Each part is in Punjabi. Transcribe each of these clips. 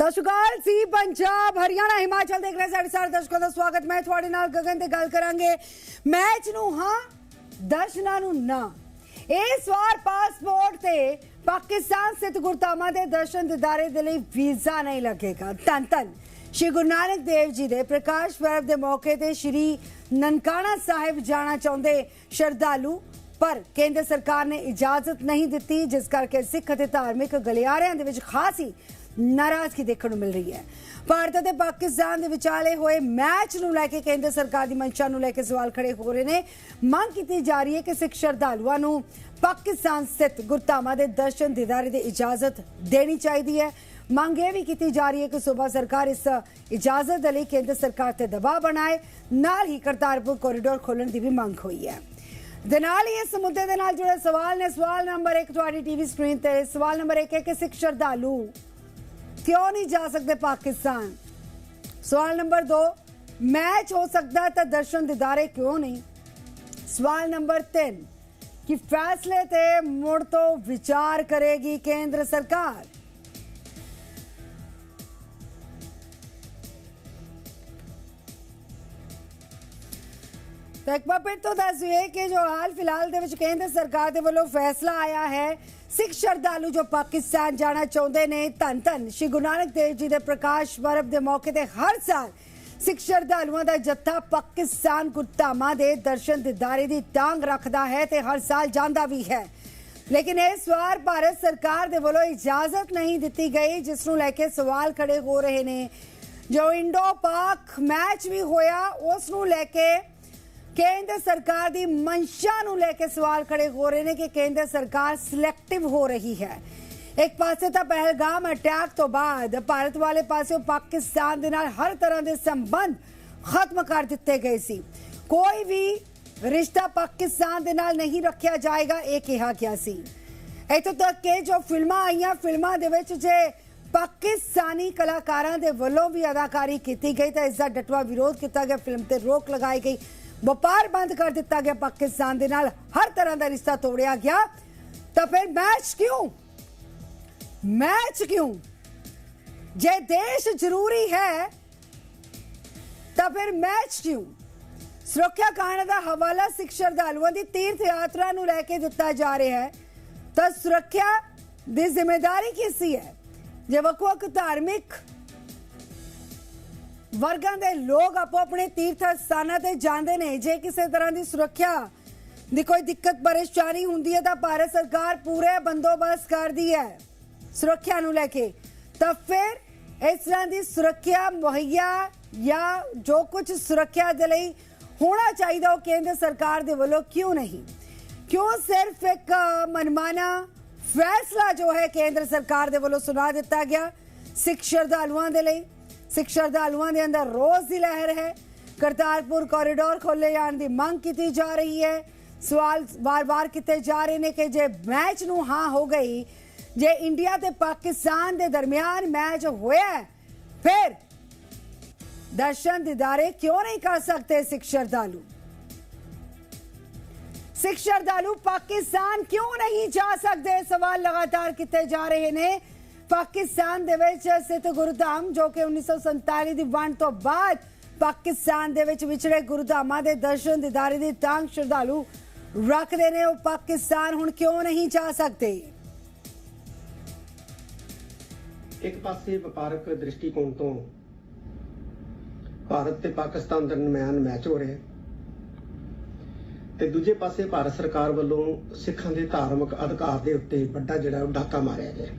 ਸਤਿ ਸ਼੍ਰੀ ਅਕਾਲ ਸੀ ਪੰਜਾਬ, ਹਰਿਆਣਾ, ਹਿਮਾਚਲ ਦੇਖ ਰਹੇ ਸਾਡੇ ਸਾਰੇ ਦਰਸ਼ਕਾਂ ਦਾ ਸਵਾਗਤ। ਮੈਂ ਤੁਹਾਡੇ ਨਾਲ ਗਗਨ ਤੇ ਗੱਲ ਕਰਾਂਗੇ। ਮੈਚ ਨੂੰ ਹਾਂ, ਦਰਸ਼ਨਾਂ ਨੂੰ ਨਾ। ਇਸ ਵਾਰ ਪਾਸਪੋਰਟ ਤੇ ਪਾਕਿਸਤਾਨ ਸਥਿਤ ਗੁਰਧਾਮਾਂ ਦੇ ਦਰਸ਼ਨ ਦਿਦਾਰੇ ਦੇ ਲਈ ਵੀਜ਼ਾ ਨਹੀਂ ਲੱਗੇਗਾ। ਧੰਨ ਧੰਨ। ਸ਼੍ਰੀ ਗੁਰੂ ਨਾਨਕ ਦੇਵ ਜੀ ਦੇ ਪ੍ਰਕਾਸ਼ ਪੁਰਬ ਦੇ ਮੌਕੇ ਤੇ ਸ਼੍ਰੀ ਨਨਕਾਣਾ ਸਾਹਿਬ ਜਾਣਾ ਚਾਹੁੰਦੇ ਸ਼ਰਧਾਲੂ, ਪਰ ਕੇਂਦਰ ਸਰਕਾਰ ਨੇ ਇਜਾਜ਼ਤ ਨਹੀਂ ਦਿੱਤੀ, ਜਿਸ ਕਰਕੇ ਸਿੱਖ ਅਤੇ ਧਾਰਮਿਕ ਗਲਿਆਰਿਆਂ ਦੇ ਵਿੱਚ ਖਾਸੀ ਨਾਰਾਜ਼ਗੀ ਦੇਖਣ ਨੂੰ ਮਿਲ ਰਹੀ ਹੈ। ਭਾਰਤ ਅਤੇ ਪਾਕਿਸਤਾਨ ਦੇ ਵਿਚਾਲੇ ਹੋਏ ਮੈਚ ਨੂੰ ਲੈ ਕੇ ਕੇਂਦਰ ਸਰਕਾਰ ਦੀ ਮਨਸ਼ਾ ਨੂੰ ਲੈ ਕੇ ਸਵਾਲ ਖੜੇ ਹੋ ਰਹੇ ਨੇ। ਮੰਗ ਕੀਤੀ ਜਾ ਰਹੀ ਹੈ ਕਿ ਸਿੱਖ ਸ਼ਰਧਾਲੂਆਂ ਨੂੰ ਪਾਕਿਸਤਾਨ ਸਥਿਤ ਗੁਰਧਾਮਾਂ ਦੇ ਦਰਸ਼ਨ ਦੀਦਾਰੇ ਦੀ ਇਜਾਜ਼ਤ ਦੇਣੀ ਚਾਹੀਦੀ ਹੈ। ਮੰਗ ਇਹ ਵੀ ਕੀਤੀ ਜਾ ਰਹੀ ਹੈ ਕਿ ਸੂਬਾ ਸਰਕਾਰ ਇਸ ਇਜਾਜ਼ਤ ਦੇ ਲਈ ਕੇਂਦਰ ਸਰਕਾਰ ਤੇ ਦਬਾਅ ਬਣਾਏ। ਨਾਲ ਹੀ ਕਰਤਾਰਪੁਰ ਕੋਰੀਡੋਰ ਖੋਲਣ ਦੀ ਵੀ ਮੰਗ ਹੋਈ ਹੈ। ਦੇ ਨਾਲ ਹੀ ਇਸ ਮੁੱਦੇ ਦੇ ਨਾਲ ਜੁੜੇ ਸਵਾਲ ਨੇ। ਸਵਾਲ ਨੰਬਰ 1 ਤੁਹਾਡੀ ਟੀਵੀ ਸਕਰੀਨ ਤੇ ਸਵਾਲ ਨੰਬਰ 1 ਹੈ ਕਿ ਸਿੱਖ ਸ਼ਰਧਾਲੂ ਕਿਉਂ ਨਹੀਂ ਜਾ ਸਕਦੇ ਪਾਕਿਸਤਾਨ ਸਵਾਲ ਨੰਬਰ 2 ਮੈਚ ਹੋ ਸਕਦਾ ਹੈ ਤਾਂ ਦਰਸ਼ਨ ਦਿਦਾਰੇ ਕਿਉਂ ਨਹੀਂ ਸਵਾਲ ਨੰਬਰ 3 ਕਿ ਫੈਸਲੇ ਤੇ ਮੁੜ ਤੋਂ ਵਿਚਾਰ ਕਰੇਗੀ ਕੇਂਦਰ ਸਰਕਾਰ ਤਾਂ ਤੋਂ ਦੱਸ ਦਈਏ ਕਿ ਜੋ ਹਾਲ ਫਿਲਹਾਲ ਦੇ ਵਿੱਚ ਕੇਂਦਰ ਸਰਕਾਰ ਦੇ ਵੱਲੋਂ ਫੈਸਲਾ ਆਇਆ ਹੈ, ਸਿੱਖ ਸ਼ਰਧਾਲੂ ਜੋ ਪਾਕਿਸਤਾਨ ਜਾਣਾ ਚਾਹੁੰਦੇ ਨੇ, ਧੰਨ ਧੰਨ। ਸ਼੍ਰੀ ਗੁਰੂ ਨਾਨਕ ਦੇਵ ਜੀ ਦੇ ਪ੍ਰਕਾਸ਼ ਪਰਬ ਦੇ ਮੌਕੇ ਤੇ ਹਰ ਸਾਲ ਸਿੱਖ ਸ਼ਰਧਾਲੂਆਂ ਦਾ ਜੱਥਾ ਪਾਕਿਸਤਾਨ ਗੁਰਧਾਮਾਂ ਦੇ ਦਰਸ਼ਨ ਦਿਦਾਰੇ ਦੀ ਤਾਂਗ ਰੱਖਦਾ ਹੈ ਤੇ ਹਰ ਸਾਲ ਜਾਂਦਾ ਵੀ ਹੈ। ਲੇਕਿਨ ਇਸ ਵਾਰ ਭਾਰਤ ਸਰਕਾਰ ਦੇ ਵੱਲੋਂ ਇਜਾਜ਼ਤ ਨਹੀਂ ਦਿੱਤੀ ਗਈ, ਜਿਸ ਨੂੰ ਲੈ ਕੇ ਸਵਾਲ ਖੜੇ ਹੋ ਰਹੇ ਨੇ। ਜੋ ਇੰਡੋ ਪਾਕ ਮੈਚ ਵੀ ਹੋਇਆ, ਉਸ ਨੂੰ ਲੈ ਕੇ ਕੇਂਦਰ ਸਰਕਾਰ ਦੀ ਮਨਸ਼ਾ ਨੂੰ ਲੈ ਕੇ ਸਵਾਲ ਖੜੇ ਹੋ ਰਹੇ ਨੇ ਕਿ ਕੇਂਦਰ ਸਰਕਾਰ ਸਿਲੈਕਟਿਵ ਹੋ ਰਹੀ ਹੈ। ਇੱਕ ਪਾਸੇ ਤਾਂ ਪਹਿਲਗਾਮ ਅਟੈਕ ਤੋਂ ਬਾਅਦ ਭਾਰਤ ਵਾਲੇ ਪਾਸੇ ਪਾਕਿਸਤਾਨ ਦੇ ਨਾਲ ਹਰ ਤਰ੍ਹਾਂ ਦੇ ਸੰਬੰਧ ਖਤਮ ਕਰ ਦਿੱਤੇ ਗਏ ਸੀ। ਕੋਈ ਵੀ ਰਿਸ਼ਤਾ ਪਾਕਿਸਤਾਨ ਦੇ ਨਾਲ ਨਹੀਂ ਰੱਖਿਆ ਜਾਏਗਾ, ਇਹ ਕਿਹਾ ਗਿਆ ਸੀ। ਇੱਥੋਂ ਤੱਕ ਕਿ ਜੋ ਫਿਲਮਾਂ ਆਈਆਂ, ਫਿਲਮਾਂ ਦੇ ਵਿੱਚ ਜੇ ਪਾਕਿਸਤਾਨੀ ਕਲਾਕਾਰਾਂ ਦੇ ਵੱਲੋਂ ਵੀ ਅਦਾਕਾਰੀ ਕੀਤੀ ਗਈ ਤਾਂ ਇਸ ਦਾ ਡਟਵਾ ਵਿਰੋਧ ਕੀਤਾ ਗਿਆ। ਫਿਲਮ ਤੇ ਰੋਕ ਲਗਾਈ ਗਈ। ਵਪਾਰ ਬੰਦ ਕਰ ਦਿੱਤਾ ਗਿਆ ਪਾਕਿਸਤਾਨ ਦੇ ਨਾਲ, ਹਰ ਤਰ੍ਹਾਂ ਦਾ ਰਿਸ਼ਤਾ ਤੋੜਿਆ ਗਿਆ। ਤਾਂ ਫਿਰ ਮੈਚ ਕਿਉਂ? ਮੈਚ ਕਿਉਂ? ਜੇ ਦੇਸ਼ ਜ਼ਰੂਰੀ ਹੈ, ਤਾਂ ਫਿਰ ਮੈਚ ਕਿਉਂ? ਸੁਰੱਖਿਆ ਕਾਰਨ ਦਾ ਹਵਾਲਾ ਸਿੱਖ ਸ਼ਰਧਾਲੂਆਂ ਦੀ ਤੀਰਥ ਯਾਤਰਾ ਨੂੰ ਲੈ ਕੇ ਦਿੱਤਾ ਜਾ ਰਿਹਾ ਹੈ। ਤਾਂ ਸੁਰੱਖਿਆ ਦੀ ਜ਼ਿੰਮੇਵਾਰੀ ਕਿਸ ਦੀ ਹੈ? ਜੇ ਵੱਖ ਵੱਖ ਧਾਰਮਿਕ ਵਰਗਾਂ ਦੇ ਲੋਕ ਆਪੋ ਆਪਣੇ ਤੀਰਥ ਸਥਾਨਾਂ ਤੇ ਜਾਂਦੇ ਨੇ। ਜੇ ਕਿਸੇ ਤਰ੍ਹਾਂ ਦੀ ਸੁਰੱਖਿਆ ਦੀ ਕੋਈ ਦਿੱਕਤ, ਪਰੇਸ਼ਾਨੀ ਹੁੰਦੀ ਹੈ ਤਾਂ ਭਾਰਤ ਸਰਕਾਰ ਪੂਰੇ ਬੰਦੋਬਸਤ ਕਰਦੀ ਹੈ ਸੁਰੱਖਿਆ ਨੂੰ ਲੈ ਕੇ। ਤਾਂ ਫਿਰ ਇਸ ਤਰ੍ਹਾਂ ਦੀ ਸੁਰੱਖਿਆ ਮੁਹੱਈਆ ਜਾਂ ਜੋ ਕੁਝ ਸੁਰੱਖਿਆ ਦੇ ਲਈ ਹੋਣਾ ਚਾਹੀਦਾ ਉਹ ਕੇਂਦਰ ਸਰਕਾਰ ਦੇ ਵੱਲੋਂ ਕਿਉਂ ਨਹੀਂ? ਕਿਉਂ ਸਿਰਫ ਇੱਕ ਮਨਮਾਨਾ ਫੈਸਲਾ ਜੋ ਹੈ ਕੇਂਦਰ ਸਰਕਾਰ ਦੇ ਵੱਲੋਂ ਸੁਣਾ ਦਿੱਤਾ ਗਿਆ। ਸਿੱਖ ਸ਼ਰਧਾਲੂਆਂ ਦੇ ਲਈ ਸਿੱਖ ਸ਼ਰਧਾਲੂਆਂ ਦੇ ਅੰਦਰ ਰੋਜ਼ ਦੀ ਲਹਿਰ ਹੈ। ਕਰਤਾਰਪੁਰ ਕੋਰੀਡੋਰ ਖੋਲੇ ਜਾਣ ਦੀ ਮੰਗ ਕੀਤੀ ਜਾ ਰਹੀ ਹੈ। ਸਵਾਲ ਵਾਰ-ਵਾਰ ਕੀਤੇ ਜਾ ਰਹੇ ਨੇ ਕਿ ਜੇ ਮੈਚ ਨੂੰ ਹਾਂ ਹੋ ਗਈ, ਜੇ ਇੰਡੀਆ ਤੇ ਪਾਕਿਸਤਾਨ ਦੇ ਦਰਮਿਆਨ ਮੈਚ ਹੋਇਆ ਫਿਰ ਦਰਸ਼ਨ ਦਿਦਾਰੇ ਕਿਉਂ ਨਹੀਂ ਕਰ ਸਕਦੇ ਸਿੱਖ ਸ਼ਰਧਾਲੂ ਸਿੱਖ ਸ਼ਰਧਾਲੂ ਪਾਕਿਸਤਾਨ ਕਿਉਂ ਨਹੀਂ ਜਾ ਸਕਦੇ? ਸਵਾਲ ਲਗਾਤਾਰ ਕੀਤੇ ਜਾ ਰਹੇ ਨੇ। ਪਾਕਿਸਤਾਨ ਦੇ ਵਿੱਚ ਸਥਿਤ ਗੁਰਧਾਮ ਜੋ ਕਿ 1947 ਦੀ ਵੰਡ ਤੋਂ ਬਾਅਦ ਪਾਕਿਸਤਾਨ ਦੇ ਵਿੱਚ ਵਿਚੜੇ ਗੁਰਧਾਮਾਂ ਦੇ ਦਰਸ਼ਨ ਦਿਦਾਰੇ ਦੀ ਤਾਂਗ ਸ਼ਰਧਾਲੂ ਰੱਖਦੇ ਨੇ, ਉਹ ਪਾਕਿਸਤਾਨ ਹੁਣ ਕਿਉਂ ਨਹੀਂ ਜਾ ਸਕਦੇ? ਇੱਕ ਪਾਸੇ ਵਪਾਰਕ ਦ੍ਰਿਸ਼ਟੀਕੋਣ ਤੋਂ ਭਾਰਤ ਤੇ ਪਾਕਿਸਤਾਨ ਦਰਮਿਆਨ ਮੈਚ ਹੋ ਰਿਹਾ ਤੇ ਦੂਜੇ ਪਾਸੇ ਭਾਰਤ ਸਰਕਾਰ ਵੱਲੋਂ ਸਿੱਖਾਂ ਦੇ ਧਾਰਮਿਕ ਅਧਿਕਾਰ ਦੇ ਉੱਤੇ ਵੱਡਾ ਜਿਹੜਾ ਡਾਕਾ ਮਾਰਿਆ ਗਿਆ